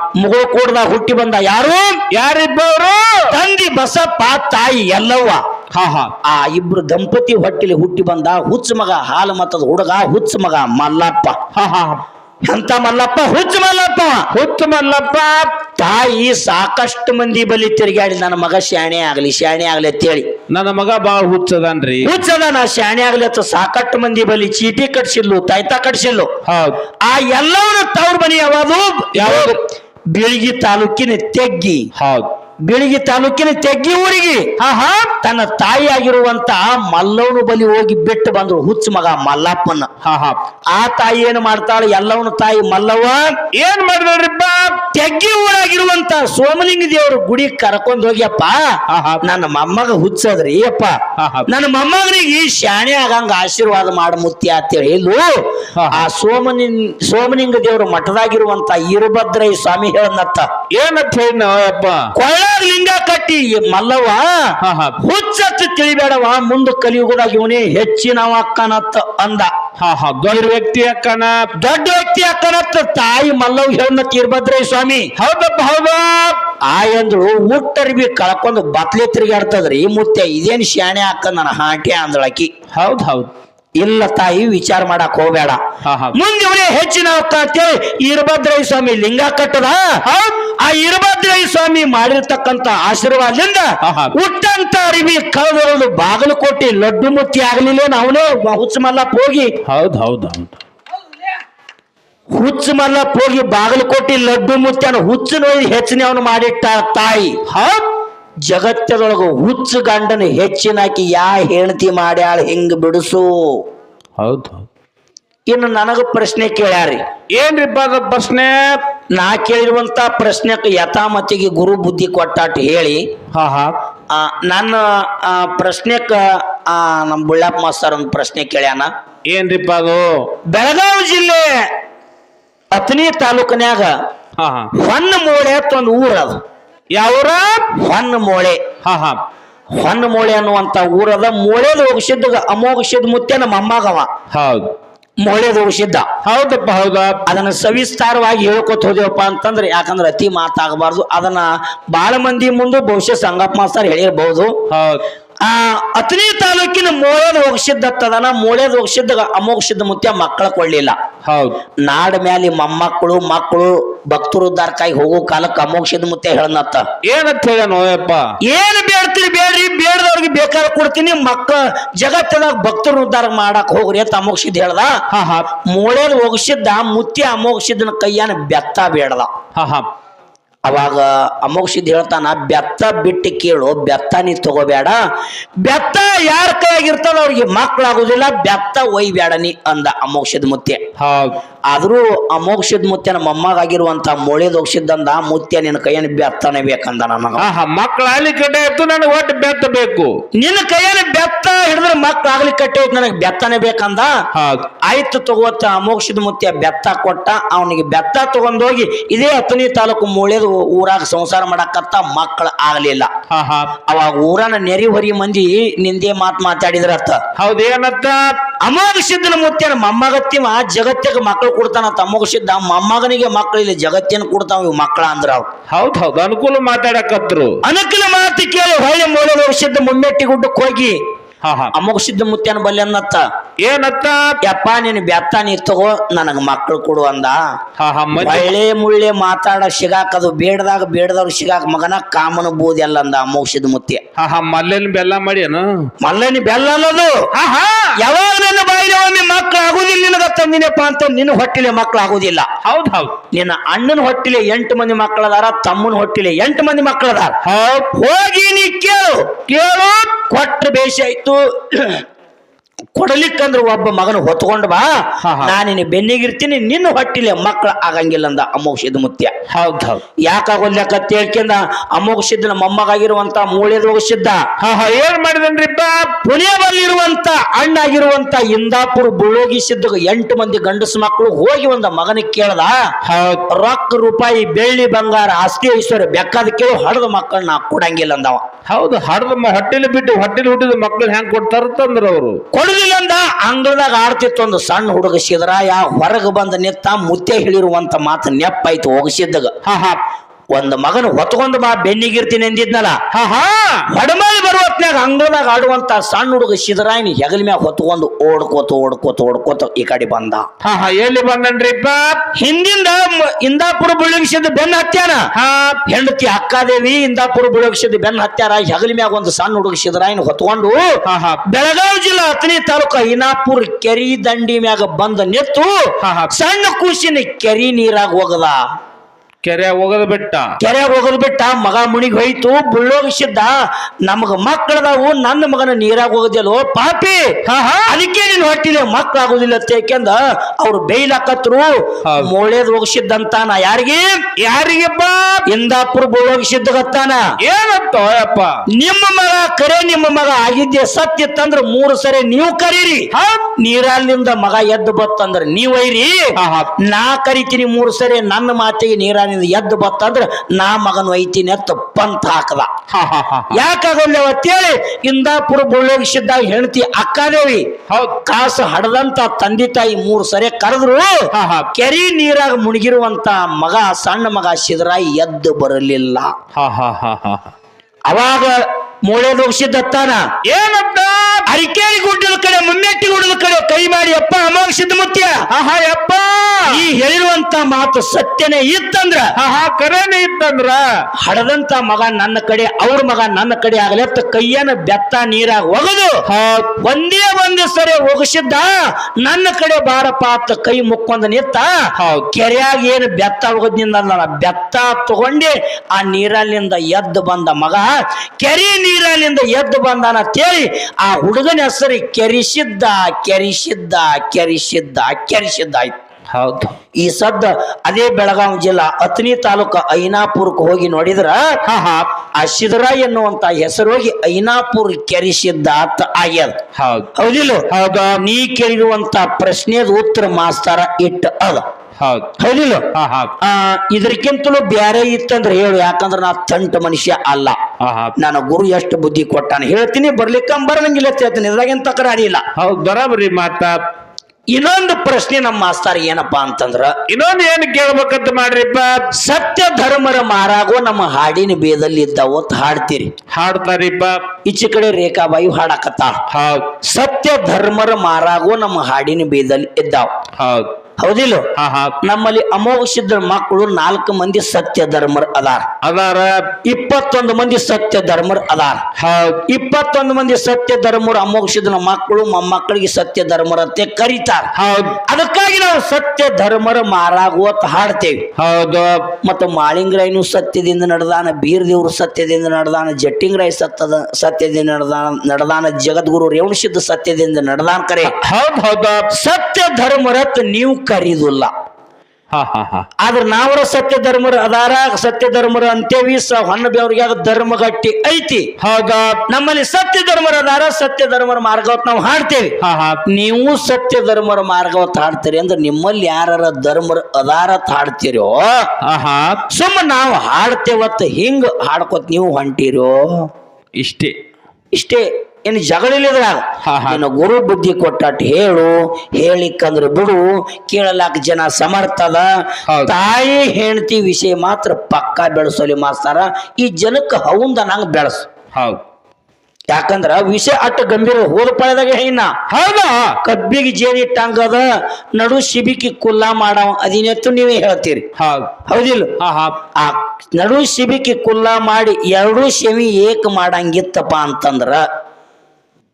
ಹುಟ್ಟಿ ಬಂದ ಯಾರು? ಯಾರಿಬ್ಬರು? ತಂದಿ ಬಸಪ್ಪ ತಾಯಿ ಎಲ್ಲವ್ವ. ಹಾ ಹಾ. ಆ ಇಬ್ರು ದಂಪತಿ ಹೊಟ್ಟಿಲಿ ಹುಟ್ಟಿ ಬಂದ ಹುಚ್ಚ ಮಗ ಹಾಲು ಮತ್ತದ ಹುಡುಗ ಹುಚ್ಚ ಮಗ ಮಲ್ಲಪ್ಪ. ಹಾ ಹಾ. ಎಂತ ಮಲ್ಲಪ್ಪ? ಹುಚ್ಚ ಮಲ್ಲಪ್ಪ. ಹುಚ್ಚ ಮಲ್ಲಪ್ಪ. ತಾಯಿ ಸಾಕಷ್ಟು ಮಂದಿ ಬಲಿ ತಿರುಗಾಡಿ ನನ್ನ ಮಗ ಶಾಣೆ ಆಗ್ಲಿ ಶಾಣೆ ಆಗ್ಲಿ ಅಂತೇಳಿ ನನ್ನ ಮಗ ಬಾಳ ಹುಚ್ಚದನ್ರಿ. ಹುಚ್ಚದ ನಾ ಶಾಣೆ ಆಗ್ಲಿ ಅಂತ ಸಾಕಷ್ಟು ಮಂದಿ ಬಲಿ ಚೀಟಿ ಕಟ್ಸಿಲ್ಲು ತಾಯ್ತಾ ಕಟ್ಸಿಲ್ಲು ಹೌದು. ಆ ಎಲ್ಲವನ್ನ ತವ್ರ ಮನಿ ಯಾವುದು? ಯಾವುದು? ಬೀಳಗಿ ತಾಲೂಕಿನ ತೆಗ್ಗಿ. ಹೌದ್. ಬೀಳಗಿ ತಾಲೂಕಿನ ತೆಗ್ಗಿ ಊರಿಗೆ ಹಾ ತನ್ನ ತಾಯಿ ಆಗಿರುವಂತ ಮಲ್ಲವನು ಬಲಿ ಹೋಗಿ ಬಿಟ್ಟು ಬಂದ್ರು. ಹುಚ್ಚ ಮಗ ಮಲ್ಲಪ್ಪನ. ಹಾ ಆ ತಾಯಿ ಏನು ಮಾಡ್ತಾಳೆ? ಎಲ್ಲವನ ತಾಯಿ ಮಲ್ಲವ್ವ ಏನ್ ಮಾಡಿದ್ರಿಪ್ಪ ತೆಗ್ಗಿ ಊರಾಗಿರುವಂತ ಸೋಮಲಿಂಗ ದೇವ್ರ ಗುಡಿ ಕರ್ಕೊಂಡ್ ಹೋಗ್ಯಪ್ಪ ನನ್ನ ಮೊಮ್ಮಗ ಹುಚ್ಚದ್ರಿ ಅಪ್ಪ. ನನ್ನ ಮೊಮ್ಮಗನಿಗೆ ಶಾಣೆ ಆಗಂಗ ಆಶೀರ್ವಾದ ಮಾಡ ಮುತ್ತಿ ಅಂತೇಳಿ. ಇಲ್ಲು. ಆ ಸೋಮನಿನ್ ಸೋಮಲಿಂಗ ದೇವ್ರ ಮಠದಾಗಿರುವಂತ ಈರಭದ್ರಯ್ಯ ಸ್ವಾಮಿ ಹೇಳನತ್ತ ಏನಪ್ಪ ಹೇಳಿ ಲಿಂಗ ಕಟ್ಟಿ ಮಲ್ಲವ್ವ ಹಾ ಹಾ. ಹುಚ್ಚತ್ತು ತಿಳಿಬೇಡವ ಮುಂದ ಕಲಿಯುಗದಾಗ ಇವನೇ ಹೆಚ್ಚಿನವ ಅಕ್ಕನತ್ತ ಅಂದ. ಹಾ ಹಾ. ದೊಡ್ಡ ವ್ಯಕ್ತಿ ಅಕ್ಕನ. ದೊಡ್ಡ ವ್ಯಕ್ತಿ ಅಕ್ಕನತ್ತ ತಾಯಿ ಮಲ್ಲವ್ ಹೇಳ ಈರಭದ್ರಯ್ಯ ಸ್ವಾಮಿ. ಹೌದಪ್ಪ ಹೌದಾ. ಆಯಂದ್ರು ಮುಟ್ಟರ್ಬಿ ಕಳ್ಕೊಂಡು ಬತ್ಲೆ ತಿರುಗಾಡ್ತದ್ರಿ ಮುತ್ತೆ ಇದೇನ್ ಶಾಣೆ ಅಕ್ಕ ನನ್ನ ಹಾಟೆ ಅಂದಳಕಿ. ಹೌದ್ ಹೌದ್. ಇಲ್ಲ ತಾಯಿ ವಿಚಾರ ಮಾಡಕ್ ಹೋಗ್ಬೇಡ. ಮುಂದೆ ಹೆಚ್ಚಿನ ಇರಭದ್ರಯ್ಯ ಈರಭದ್ರಯ್ಯ ಸ್ವಾಮಿ ಲಿಂಗ ಕಟ್ಟದ. ಆ ಇರಭದ್ರಯ್ಯ ಸ್ವಾಮಿ ಮಾಡಿರ್ತಕ್ಕಂತ ಆಶೀರ್ವಾದದಿಂದ. ಹುಟ್ಟಂತ ಅರಿವಿ ಕಳೆದೊಳದು ಬಾಗಲಕೋಟೆ ಲಡ್ಡು ಮುತ್ತಿ ಆಗ್ಲಿಲ್ಲ ಅವನೇ ಹುಚ್ಚ ಮಲ್ಲಪ್ಪ ಹೋಗಿ ಹೌದು ಹೌದು ಹೌದ್. ಹುಚ್ಚ ಮಲ್ಲಪ್ಪ ಹೋಗಿ ಬಾಗಲಕೋಟೆ ಲಡ್ಡು ಮುತ್ಯಾನ ಹುಚ್ಚು ನೋಡಿ ಹೆಚ್ಚಿನ ಅವನು ಮಾಡಿಟ್ಟ ತಾಯಿ. ಹೌದ್. ಜಗತ್ತದೊಳಗ ಹುಚ್ಚು ಗಂಡನ ಹೆಚ್ಚಿನಾಕಿ ಯಾ ಹೆಂಡತಿ ಮಾಡ್ಯಾಳ ಹಿಂಗ್ ಬಿಡಿಸು? ಹೌದು. ಇನ್ನು ನನಗ ಪ್ರಶ್ನೆ ಕೇಳ್ಯಾರಿ. ಏನ್ರಿಪ್ಪ ಅದ ಪ್ರಶ್ನೆ? ನಾ ಕೇಳಿರುವಂತ ಪ್ರಶ್ನೆಕ್ಕೆ ಯಥಾಮತಿಗೆ ಗುರು ಬುದ್ಧಿ ಕೊಟ್ಟಾಟ ಹೇಳಿ. ಹಾ ಹಾ. ಆ, ನನ್ನ ಆ, ಪ್ರಶ್ನೆಕ ಆ, ನಮ್ಮ ಬುಳ್ಳಪ್ಪ ಮಾಸ್ತರ್ ಒಂದು ಪ್ರಶ್ನೆ ಕೇಳ್ಯಾನ. ಏನ್ರಿಪ್ಪ ಅದು? ಬೆಳಗಾವಿ ಜಿಲ್ಲೆ ಅತನಿ ತಾಲೂಕಿನ್ಯಾಗ ಹಾ ಹಾ. ಹೊನ್ನ ಮೂಳೆ ಅಂತ ಒಂದು ಊರ ಅದು. ಯಾವ್ರ? ಹೊನ್ನ ಮೋಳೆ. ಹಾ ಹಾ. ಹೊನ್ನ ಮೋಳೆ ಅನ್ನುವಂತ ಊರದ ಮೋಳೆದು ಹೋಗಿಸಿದ್ದ ಅಮೋಗಿಸಿದ ಮುತ್ತೆ ನಮ್ಮ ಅಮ್ಮಗವ ಹೌದು. ಮೋಳೆದ ಹೋಗಿಸಿದ್ದ. ಹೌದಪ್ಪ ಹೌದ. ಅದನ್ನ ಸವಿಸ್ತಾರವಾಗಿ ಹೇಳ್ಕೊತ ಹೋದೇವಪ್ಪ ಅಂತಂದ್ರೆ ಯಾಕಂದ್ರೆ ಅತಿ ಮಾತಾಗಬಾರ್ದು. ಅದನ್ನ ಬಾಳ ಮಂದಿ ಮುಂದೆ ಬಹುಶಃ ಸಂಗಪ್ಪ ಮಾಸ್ತರ್ ಹೇಳಿರ್ಬಹುದು. ಹೌದ್. ಆ ಅತನಿ ತಾಲೂಕಿನ ಮೋಳದ ಹೋಗಿಸಿದ್ದತ್ತದನ ಮೋಳದ ಹೋಗಿಸಿದ್ದ ಅಮೋಗಿಸಿದ್ದ ಮುತ್ಯ ಮಕ್ಕಳ ಕೊಡ್ಲಿಲ್ಲ ಹೌದು. ನಾಡ ಮ್ಯಾಲಿ ಮೊಮ್ಮಕ್ಕಳು ಮಕ್ಕಳು ಭಕ್ತರು ಉದ್ದಾರಕ್ಕಾಗಿ ಹೋಗೋ ಕಾಲಕ್ಕೆ ಅಮೋಗಿಸಿದ ಮುತ್ಯ ಹೇಳನತ್ತ. ಏನಂತ ಹೇಳ ನೋಯಪ್ಪ? ಏನ್ ಬೇಡ್ತೀರಿ ಬೇಡ್ರಿ ಬೇಡದವ್ರಿಗೆ ಬೇಕಾದ ಕೊಡ್ತೀನಿ ಮಕ್ಕ ಜಗತ್ತದಾಗ ಭಕ್ತರು ಉದ್ದಾರ ಮಾಡಕ್ ಹೋಗ್ರಿ ಅಂತ ಅಮೋಗಿಸಿದ್ ಹೇಳ್ದ. ಹಾ ಹಾ. ಮೂಳೆದ್ ಹೋಗಿಸಿದ್ದ ಮುತ್ಯ ಅಮೋಗಿಸಿದ್ದ ಕೈಯಾನ ಬೆತ್ತ ಬೇಡದ. ಹಾ ಹಾ. ಅವಾಗ ಅಮೋಘಸಿದ್ ಹೇಳ್ತಾನ ಬೆತ್ತ ಬಿಟ್ಟು ಕೇಳು ಬೆತ್ತ ನೀ ತಗೋಬೇಡ. ಬೆತ್ತ ಯಾರ ಕೈಯಾಗಿರ್ತಾರ ಅವ್ರಿಗೆ ಮಕ್ಕಳಾಗುದಿಲ್ಲ ಬೆತ್ತ ಒಯ್ಬೇಡ ನೀ ಅಂದ ಅಮೋಕ್ಷದ ಮುತ್ತೆ. ಆದ್ರೂ ಮುತ್ತೆ ನಮ್ಮ ಮೊಮ್ಮಗಾಗಿರುವಂತ ಮೊಳೆದ್ ಹೋಗಿಸಿದ್ದಂದ ಮುತ್ತೆ ನಿನ್ನ ಕೈಯನ್ನು ಬೆತ್ತನೇ ಬೇಕಂದ ನನಗ. ಮಕ್ಕಳಾಗ್ಲಿ ಕಟ್ಟೆ ಕಡೆ ನನಗೆ ಒಟ್ಟು ಬೆತ್ತ ಬೇಕು. ನಿನ್ನ ಕೈಯಲ್ಲಿ ಬೆತ್ತ ಹಿಡಿದ್ರೆ ಮಕ್ಳು ಕಟ್ಟೆ ಆಯ್ತು ನನಗೆ ಬೆತ್ತನೇ ಬೇಕಂದ. ಆಯ್ತು ತಗೋತ ಅಮೋಕ್ಷದ ಮುತ್ತೆ ಬೆತ್ತ ಕೊಟ್ಟ ಅವನಿಗೆ ಬೆತ್ತ ತಗೊಂಡೋಗಿ ಇದೇ ಹತ್ತನೇ ತಾಲೂಕು ಮೂಳೆದು ಊರಾಗ ಸಂಸಾರ ಮಾಡಕತ್ತ ಮಕ್ಕಳ ಆಗ್ಲಿಲ್ಲ. ಅವಾಗ ಊರನ ನೆರಿ ಹೊರಿ ಮಂದಿ ನಿಂದೇ ಮಾತ್ ಮಾತಾಡಿದ್ರತ್ತ ಅರ್ಥ. ಏನತ್ತ ಅಮೋಘ ಸಿದ್ದನ ಮುತ್ಯನ ಮೊಮ್ಮಗತ್ತಿವ ಜಗತ್ತಿಗೆ ಮಕ್ಕಳು ಕೊಡ್ತಾನ ತಮ್ಮಗ ಸಿದ್ಧ. ಮೊಮ್ಮಗನಿಗೆ ಮಕ್ಕಳು ಇಲ್ಲಿ ಜಗತ್ತಿನ ಕೊಡ್ತಾವ ಇವ್ ಮಕ್ಕಳ ಅಂದ್ರ ಅವ್ರು. ಹೌದ್ ಹೌದ್. ಅನುಕೂಲ ಮಾತಾಡಕತ್ರು. ಅನುಕೂಲ ಮಾತು ಕೇಳಿ ಹೊಳ್ಳಿ ಮೂಲ ಸಿದ್ಧ ಮುಮ್ಮೆಟ್ಟಿ ಗುಡ್ಡಕ್ಕೆ ಹೋಗಿ ಅಮೋಘ ಸಿದ್ಧ ಮುತ್ಯನ ಬಲ್ಲಿ ಅನ್ನತ್ತ? ಏನತ್ತ? ಯಪ್ಪ ನೀನು ಬೆತ್ತ ನೀ ತಗೋ ನನಗ ಮಕ್ಕಳು ಕೊಡು ಅಂದ. ಹಾ ಹಾ ಮಂದಿ ಒಳ್ಳೆ ಮುಳ್ಳೆ ಮಾತಾಡ ಸಿಗಾಕದು ಬೇಡದಾಗ ಬೇಡದವ್ರು ಸಿಗಾಕ ಮಗನ ಕಾಮನ ಬೋದೆಲ್ಲ ಅಂದ ಅಮೋಕ್ಷದ ಮುತ್ಯ. ಹಾ ಮಲ್ಲೆನ್ ಬೆಲ್ಲ ಮಾಡ್ಯಾನ? ಮಲ್ಲನಿ ಬೆಲ್ಲ ಅನ್ನೋದು? ಯಾವಾಗ ನನ್ನ ಬಾಯಿಲೆ ಒಮ್ಮೆ ಮಕ್ಕಳು ಆಗುದಿಲ್ಲ ನಿನಗ ತಂದಿನಪ್ಪ ಅಂತ ನಿನ್ನ ಹೊಟ್ಟಿಲೆ ಮಕ್ಕಳು ಆಗುದಿಲ್ಲ. ಹೌದ್ ಹೌದು. ನಿನ್ನ ಅಣ್ಣನ ಹೊಟ್ಟಿಲೆ ಎಂಟು ಮಂದಿ ಮಕ್ಕಳದಾರ ತಮ್ಮನ ಹೊಟ್ಟಿಲೆ ಎಂಟು ಮಂದಿ ಮಕ್ಕಳದಾರ ಹೋಗಿ ನೀ ಕೇಳು. ಕೇಳು. ಕೊಟ್ಟ ಬೇಷ ಆಯ್ತು. তো ಕೊಡಲಿಕ್ಕಂದ್ರ ಒಬ್ಬ ಮಗನ ಹೊತ್ಕೊಂಡು ಬಾ. ಹಾ, ನಿನ್ನ ಬೆನ್ನಿಗಿರ್ತೀನಿ ನಿನ್ನ ಹೊಟ್ಟಿಲೆ ಮಕ್ಕಳು ಆಗಂಗಿಲ್ಲ ಅಂದ ಅಮೋಕ್ಷದ ಮುತ್ಯ. ಹೌದ್ ಹೌದ್. ಯಾಕಾಗೋಲ್ಯಾಕ ತಿಳ್ಕೊಂಡ ಅಮೋಘ ಸಿದ್ಧ ಮೊಮ್ಮಗಾಗಿರುವಂತ ಮೂಳೆದ ಹೋಗಿಸಿದ್ದ ಏನ್ ಮಾಡಿದನ್ರಿಪ್ಪ ಪುಣ್ಯದಲ್ಲಿರುವಂತ ಅಣ್ಣಾಗಿರುವಂತ ಇಂದಾಪುರ ಬುಳೋಗಿ ಸಿದ್ದ ಎಂಟು ಮಂದಿ ಗಂಡಸು ಮಕ್ಕಳು ಹೋಗಿ ಒಂದ ಮಗನಿಗೆ ಕೇಳ್ದ ರೊಕ್ಕ ರೂಪಾಯಿ ಬೆಳ್ಳಿ ಬಂಗಾರ ಆಸ್ತಿ ಐಶ್ವರ್ಯ ಬೇಕಾದ ಕೇಳಿ ಹಡದ ಮಕ್ಕಳನ್ನ ಕೊಡಂಗಿಲ್ಲ ಅಂದವ. ಹೌದು ಹಡದ ಹೊಟ್ಟೆಲಿ ಬಿಟ್ಟು ಹೊಟ್ಟೆಲಿ ಹುಟ್ಟಿದ ಮಕ್ಕಳು ಹೆಂಗ್ ಕೊಡ್ತಾರಂತಂದ್ರ ಅವರು. ಕೊಡುದಿಲ್ಲ ಅಂದ ಅಂಗಳದಾಗ ಆಡ್ತಿತ್ತು ಒಂದು ಸಣ್ಣ ಹುಡುಗ ಯಾ ಹೊರಗೆ ಬಂದ ನಿತ್ತ ಮುತ್ತೆ ಹೇಳಿರುವಂತ ಮಾತು ನೆಪ್ಪಾಯ್ತು ಹೋಗಿಸಿದ್ದಾಗ. ಹಾ ಹಾ. ಒಂದ್ ಮಗನ ಹೊತ್ಕೊಂಡು ಬಾ ಬೆನ್ನಿಗಿರ್ತೀನಿ ಎಂದಿದ್ನಲ್ಲ ಹಾ ಹಾ. ಹಡಮಳಿ ಬರುವತ್ನ್ಯಾಗ ಅಂಗಳದಾಗ ಆಡುವಂತ ಸಣ್ಣ ಹುಡುಗ ಸಿದ್ರಾಯನಿ ಹೆಗಲ ಮ್ಯಾಗ ಹೊತ್ಕೊಂಡು ಓಡ್ಕೋತ ಓಡ್ಕೋತ ಓಡ್ಕೋತ ಈ ಕಡೆ ಬಂದ. ಹಾ ಹಾ. ಎಲ್ಲಿ ಬಂದನ್ರಿಪ್ಪ ಹಿಂದಿಂದ ಇಂದಾಪುರ ಬುಳಗಿಸಿದ ಬೆನ್ನ ಹತ್ಯಾನ? ಹಾ. ಹೆಂಡತಿ ಅಕ್ಕಾದೇವಿ ಇಂದಾಪುರ ಬುಳಗಿಸಿದ ಬೆನ್ನ ಹತ್ಯಾರ ಹೆಗಲ ಮ್ಯಾಗ ಒಂದು ಸಣ್ಣ ಹುಡುಗ ಸಿದ್ರಾಯಿನ ಹೊತ್ಕೊಂಡು ಹಾ ಹಾ. ಬೆಳಗಾವಿ ಜಿಲ್ಲಾ ಹತ್ತನೇ ತಾಲೂಕ ಇನಾಪುರ ಕೆರಿ ದಂಡಿ ಮ್ಯಾಗ ಬಂದ ನಿತ್ತು ಹಾ, ಹಾ. ಸಣ್ಣ ಕೂಸಿನ ಕೆರಿ ನೀರಾಗ ಹೋಗದ. ಕೆರೆ ಹೋಗೋದು ಬಿಟ್ಟ. ಕೆರೆ ಹೋಗೋದು ಬಿಟ್ಟ ಮಗ ಮುಣಿಗ್ ಹೋಯ್ತು ಬುಳ್ಳೋಗಿಸಿದ್ದ ನಮಗ ಮಕ್ಕಳದಾವು ನನ್ನ ಮಗನ ನೀರಾಗ ಹೋಗೋದಿಲ್ಲೋ ಪಾಪಿ. ಅದಕ್ಕೆ ನೀನ್ ಹೊಟ್ಟಿಲೆ ಮಕ್ಕಳಾಗುದಿಲ್ಲ ತೇಕೆಂದ ಅವ್ರು ಬೇಯ್ಲಾಕತ್ರು. ಮೊಳೇದ್ ಹೋಗಿಸಿದ್ದಂತ ನಾ ಯಾರಿಗೆ? ಯಾರಿಗೆಪ್ಪ ಇಂದಾಪುರ ಬುಳ್ಳೋಗಿಸಿದ್ದಗತ್ತಾನ ಏನಂತ ಯಪ್ಪ ನಿಮ್ಮ ಮಗ ಕರೆ ನಿಮ್ಮ ಮಗ ಆಗಿದ್ದೆ ಸತ್ತಿತ್ತಂದ್ರ ಮೂರು ಸರಿ ನೀವು ಕರೀರಿ. ನೀರಾಲ್ನಿಂದ ಮಗ ಎದ್ದು ಬತ್ತಂದ್ರ ನೀವೈರಿ. ನಾ ಕರಿತೀನಿ ಮೂರು ಸರಿ ನನ್ನ ಮಾತಿಗೆ ನೀರಾಲಿಂದ ಎದ್ದು ಬತ್ತಂದ್ರೆ ನಾ ಮಗನ ಒಯ್ತೀನಿ ಅಂತ ಪಂತ್ ಹಾಕದ. ಹಾ ಹಾ ಹಾ ಯಾಕಾಗಲ್ಲ ಅಂತೇಳಿ ಇಂದಾಪುರ ಬುಳ್ಳೋಗಿಸಿದ್ದ ಹೆಂಡತಿ ಅಕ್ಕದೇವಿ. ಕಾಸು ಹಡದಂತ ತಂದೆ ತಾಯಿ ಮೂರು ಸರಿ ಕರೆದ್ರು ಹಾ, ಹಾ. ಕೆರಿ ನೀರಾಗ ಮುಣಗಿರುವಂತ ಮಗ ಸಣ್ಣ ಮಗ ಸಿದ್ರಾಯಿ ಎದ್ದು ಬರಲಿಲ್ಲ. ಅವಾಗ ಮೂಳೆ ದೋಷಿದ್ದತ್ತಾನ ಏನತ್ತ ಅರಿಕೇರಿ ಗುಡ್ಡದ ಕಡೆ ಮುಮ್ಮೆಟ್ಟಿ ಗುಡ್ಡದ ಕಡೆ ಕೈ ಮಾಡಿ ಅಪ್ಪ ಅಮೋಘ ಸಿದ್ಧಮುತ್ಯ ಮುತ್ಯ. ಹಾ ಹಾ ಯಪ್ಪ! ಈ ಹೇಳಿರುವಂತ ಮಾತು ಸತ್ಯನೇ ಇತ್ತಂದ್ರ? ಆಹಾ ಕರೇನೆ ಇತ್ತಂದ್ರ? ಹಡದಂತ ಮಗ ನನ್ನ ಕಡೆ ಅವ್ರ ಮಗ ನನ್ನ ಕಡೆ ಆಗಲೆತ್ತ ಕೈಯನ್ನ ಬೆತ್ತ ನೀರಾಗ ಒಗದು ಒಂದೇ ಒಂದು ಸರಿ ಒಗಸಿದ್ದ ನನ್ನ ಕಡೆ ಬಾರಪ್ಪ ಅಂತ ಕೈ ಮುಕ್ಕೊಂಡ ನಿತ್ತ ಕೆರೆಯಾಗಿ ಏನು ಬೆತ್ತ ಒಗದ್ನಿಂದ ಬೆತ್ತ ತಗೊಂಡಿ ಆ ನೀರಲ್ಲಿಂದ ಎದ್ದು ಬಂದ ಮಗ ಕೆರೆ ನೀರಲ್ಲಿಂದ ಎದ್ದು ಬಂದಾನ ಅಂತೇಳಿ ಆ ಹುಡುಗನ ಹೆಸರು ಕೆರಿಸಿದ್ದ ಕೆರಿಸಿದ್ದ ಕೆರಿಸಿದ್ದ ಕೆರಿಸಿದ್ದ ಆಯ್ತು. ಹೌದು. ಈ ಸದ್ದ ಅದೇ ಬೆಳಗಾವಿ ಜಿಲ್ಲಾ ಅತ್ನಿ ತಾಲೂಕ ಐನಾಪುರಕ್ಕೆ ಹೋಗಿ ನೋಡಿದ್ರ ಹಾ ಹಾ ಆ ಸಿದ್ರ ಎನ್ನುವಂತ ಹೆಸರು ಹೋಗಿ ಐನಾಪುರ್ ಕೆರಿಸಿದ್ದ ಅಂತ ಆಗ್ಯದ. ಹೌದ್. ಹೌದಿಲ್ಲ? ಹೌದ. ನೀ ಕೇಳಿರುವಂತ ಪ್ರಶ್ನೆದ ಉತ್ತರ ಮಾಸ್ತಾರ ಇಟ್ಟ ಅದ. ಹೌದು. ಹೌದಿಲ್ಲ? ಇದಕ್ಕಿಂತಲೂ ಬ್ಯಾರೆ ಇತ್ತಂದ್ರೆ ಹೇಳು ಯಾಕಂದ್ರೆ ನಾ ತಂಟ ಮನುಷ್ಯ ಅಲ್ಲ. ನನ್ನ ಗುರು ಎಷ್ಟು ಬುದ್ಧಿ ಕೊಟ್ಟಾನ ಹೇಳ್ತೀನಿ ಬರ್ಲಿಕ್ಕ ಬರಂಗಿಲ್ಲ ಹೇಳ್ತೀನಿ. ಇದ್ರಾಗೇನು ತಕರಾರಿ ಇಲ್ಲ. ಹೌದು ಬರಾಬರಿ ಮಾತ. ಇನ್ನೊಂದು ಪ್ರಶ್ನೆ ನಮ್ಮ ಮಾಸ್ತಾರ ಏನಪ್ಪ ಅಂತಂದ್ರ ಇನ್ನೊಂದು ಏನು ಕೇಳ್ಬೇಕಂತ ಮಾಡ್ರಿಪ್ಪ ಸತ್ಯ ಧರ್ಮರ ಮಾರಾಗೋ ನಮ್ಮ ಹಾಡಿನ ಬೇದಲ್ಲಿ ಇದ್ದಾವ ಅಂತ ಹಾಡ್ತೀರಿ. ಹಾಡ್ತಾರಿಪ್ಪ ಈಚೆ ಕಡೆ ರೇಖಾಬಾಯಿ ಹಾಡಾಕತ್ತ ಹೌದ್. ಸತ್ಯ ಧರ್ಮರ ಮಾರಾಗೋ ನಮ್ಮ ಹಾಡಿನ ಬೇದಲ್ಲಿ ಇದ್ದಾವ. ಹೌದ್. ಹೌದಿಲ್ಲ? ನಮ್ಮಲ್ಲಿ ಅಮೋಘ ಸಿದ್ಧ ಮಕ್ಕಳು ನಾಲ್ಕು ಮಂದಿ ಸತ್ಯ ಧರ್ಮರ್ ಅದಾರ. ಅದಾರ. ಇಪ್ಪತ್ತೊಂದು ಮಂದಿ ಸತ್ಯ ಧರ್ಮರ್ ಅದಾರ. ಇಪ್ಪತ್ತೊಂದು ಮಂದಿ ಸತ್ಯ ಧರ್ಮರು ಅಮೋಘ ಸಿದ್ಧನ ಮಕ್ಕಳು ಮೊಮ್ಮಕ್ಕಳಿಗೆ ಸತ್ಯ ಧರ್ಮರ ಅಂತ ಕರೀತಾರ. ಹೌದ್. ಅದಕ್ಕಾಗಿ ನಾವು ಸತ್ಯ ಧರ್ಮರ ಮಾರಾಗುವತ್ ಹಾಡ್ತೇವೆ. ಹೌದು. ಮತ್ತು ಮಾಳಿಂಗರಾಯನು ಸತ್ಯದಿಂದ ನಡೆದಾನ ಬೀರ್ ದೇವರು ಸತ್ಯದಿಂದ ನಡೆದಾನ ಜಟ್ಟಿಂಗ್ರಾಯ್ ಸತ್ಯದ ಸತ್ಯದಿಂದ ನಡೆದಾನ ನಡೆದಾನ ಜಗದ್ಗುರು ರೇವಣಸಿದ್ಧ ಸತ್ಯದಿಂದ ನಡೆದಾನ ಕರೆ. ಹೌದ್ ಹೌದು. ಸತ್ಯ ಧರ್ಮರತ್ ನೀವು ಕರೀದುಲ್ಲ. ಹಾ ಹಾ ಹಾ. ಆದ್ರೆ ನಾವರ ಸತ್ಯ ಧರ್ಮರ ಅದಾರ ಸತ್ಯ ಧರ್ಮರ ಅಂತೇವಿ ಸ ಧರ್ಮ ಗಟ್ಟಿ ಐತಿ. ಹೌದ. ನಮ್ಮಲ್ಲಿ ಸತ್ಯ ಧರ್ಮರ ಅದಾರ ಸತ್ಯ ಧರ್ಮರ ಮಾರ್ಗವತ್ ನಾವು ಹಾಡ್ತೇವೆ. ಹಾ ಹಾ. ನೀವು ಸತ್ಯ ಧರ್ಮರ ಮಾರ್ಗವತ್ ಹಾಡ್ತೀರಿ ಅಂದ್ರೆ ನಿಮ್ಮಲ್ಲಿ ಯಾರ ಧರ್ಮರ ಅದಾರ ಹಾಡ್ತೀರೋ? ಹಾ ಹಾ. ಸುಮ್ಮ ನಾವು ಹಾಡ್ತೇವತ್ತ ಹಿಂಗ ಹಾಡ್ಕೊತ್ ನೀವು ಹೊಂಟಿರೋ? ಇಷ್ಟೇ. ಇಷ್ಟೇ. ಏನು ಜಗಳಿಲ್ಲದ್ರಾಗ. ನಿನ್ನ ಗುರು ಬುದ್ಧಿ ಕೊಟ್ಟಟ್ ಹೇಳು ಹೇಳಿಕ್ಕಂದ್ರೆ ಬಿಡು ಕೇಳಲಾಕ ಜನ ಸಮರ್ಥದ. ತಾಯಿ ಹೆಂಡತಿ ವಿಷಯ ಮಾತ್ರ ಪಕ್ಕಾ ಬೆಳೆಸಲಿ ಮಾಸ್ತಾರ ಈ ಜನಕ್ಕೆ ಹೌಂದ ನಂಗೆ ಬೆಳೆಸು. ಹೌದು. ಯಾಕಂದ್ರ ವಿಷಯ ಅಟ್ಟು ಗಂಭೀರ ಹೋದ ಪಳೆದಾಗ ಹೈನ ಹೌದಾ? ಕಬ್ಬಿಗೆ ಜೇನಿಟ್ಟಂಗದ ನಡು ಶಿಬಿಕಿ ಕುಲ್ಲ ಮಾಡ ಅದಿನೆತ್ತು ನೀವೇ ಹೇಳ್ತೀರಿ. ಹೌದ್. ಹೌದಿಲ್ಲ? ಆ ನಡು ಶಿಬಿಕಿ ಕುಲ್ಲ ಮಾಡಿ ಎರಡೂ ಶವಿ ಏಕ ಮಾಡಂಗಿತ್ತಪ್ಪ ಅಂತಂದ್ರ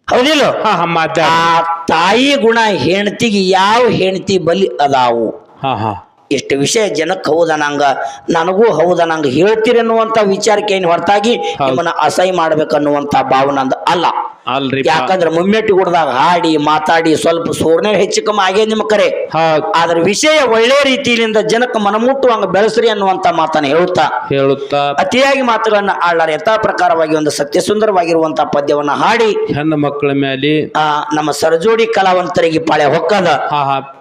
ಹೌದಿಲ್ಲ ಹಾ ಹಾ ಮಾತ ಆ ತಾಯಿ ಗುಣ ಹೆಂಡತಿಗೆ ಯಾವ ಹೆಂಡತಿ ಬಲಿ ಅದಾವು? ಹಾ ಹಾ. ಎಷ್ಟು ವಿಷಯ ಜನಕ್ಕೆ ಹೌದನಂಗ ನನಗೂ ಹೌದನಂಗ ಹೇಳ್ತೀರಿ ಅನ್ನುವಂತ ವಿಚಾರಕ್ಕೆ ಏನು ಹೊರತಾಗಿ ನಿಮ್ಮನ್ನ ಅಸಹ್ಯ ಮಾಡ್ಬೇಕನ್ನುವಂತ ಭಾವನಂದ ಅಲ್ಲ. ಅಲ್ರಿ ಯಾಕಂದ್ರೆ ಮುಮ್ಮೆಟ್ಟಿ ಗುಡ್ದಾಗ ಹಾಡಿ ಮಾತಾಡಿ ಸ್ವಲ್ಪ ಸೂರ್ನೆ ಹೆಚ್ಚು ಕಮ್ಮಿ ಆಗೇ ನಿಮ್ಮ ಕರೆ. ಆದ್ರೆ ವಿಷಯ ಒಳ್ಳೆ ರೀತಿಯಿಂದ ಜನಕ್ಕೆ ಮನಮುಟ್ಟುವಂಗ ಬೆಳೆಸ್ರಿ ಅನ್ನುವಂತ ಮಾತನ್ನ ಹೇಳುತ್ತಾ? ಹೇಳುತ್ತಾ? ಅತಿಯಾಗಿ ಮಾತುಗಳನ್ನ ಆಳಾರ ಯಥಾ ಪ್ರಕಾರವಾಗಿ ಒಂದು ಸತ್ಯ ಸುಂದರವಾಗಿರುವಂತಹ ಪದ್ಯವನ್ನ ಹಾಡಿ. ಹೆಣ್ಣು ಮಕ್ಕಳ ಮೇಲೆ ಆ ನಮ್ಮ ಸರಜೋಡಿ ಕಲಾವಂತರಿಗೆ ಪಾಳೆ ಹೊಕ್ಕದ.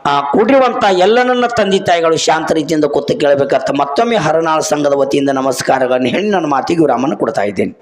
ಆ ಕೂಡಿರುವಂತ ಎಲ್ಲ ನನ್ನ ತಂದೆ ತಾಯಿಗಳು ಶಾಂತ ರೀತಿಯಿಂದ ಕೂತು ಕೇಳಬೇಕಂತ ಮತ್ತೊಮ್ಮೆ ಹರನಾಳ ಸಂಘದ ವತಿಯಿಂದ ನಮಸ್ಕಾರಗಳನ್ನು ಹೆಣ್ಣಿನ ಮಾತಿಗೆ ವಿರಾಮನ ಕೊಡ್ತಾ ಇದ್ದೇನೆ.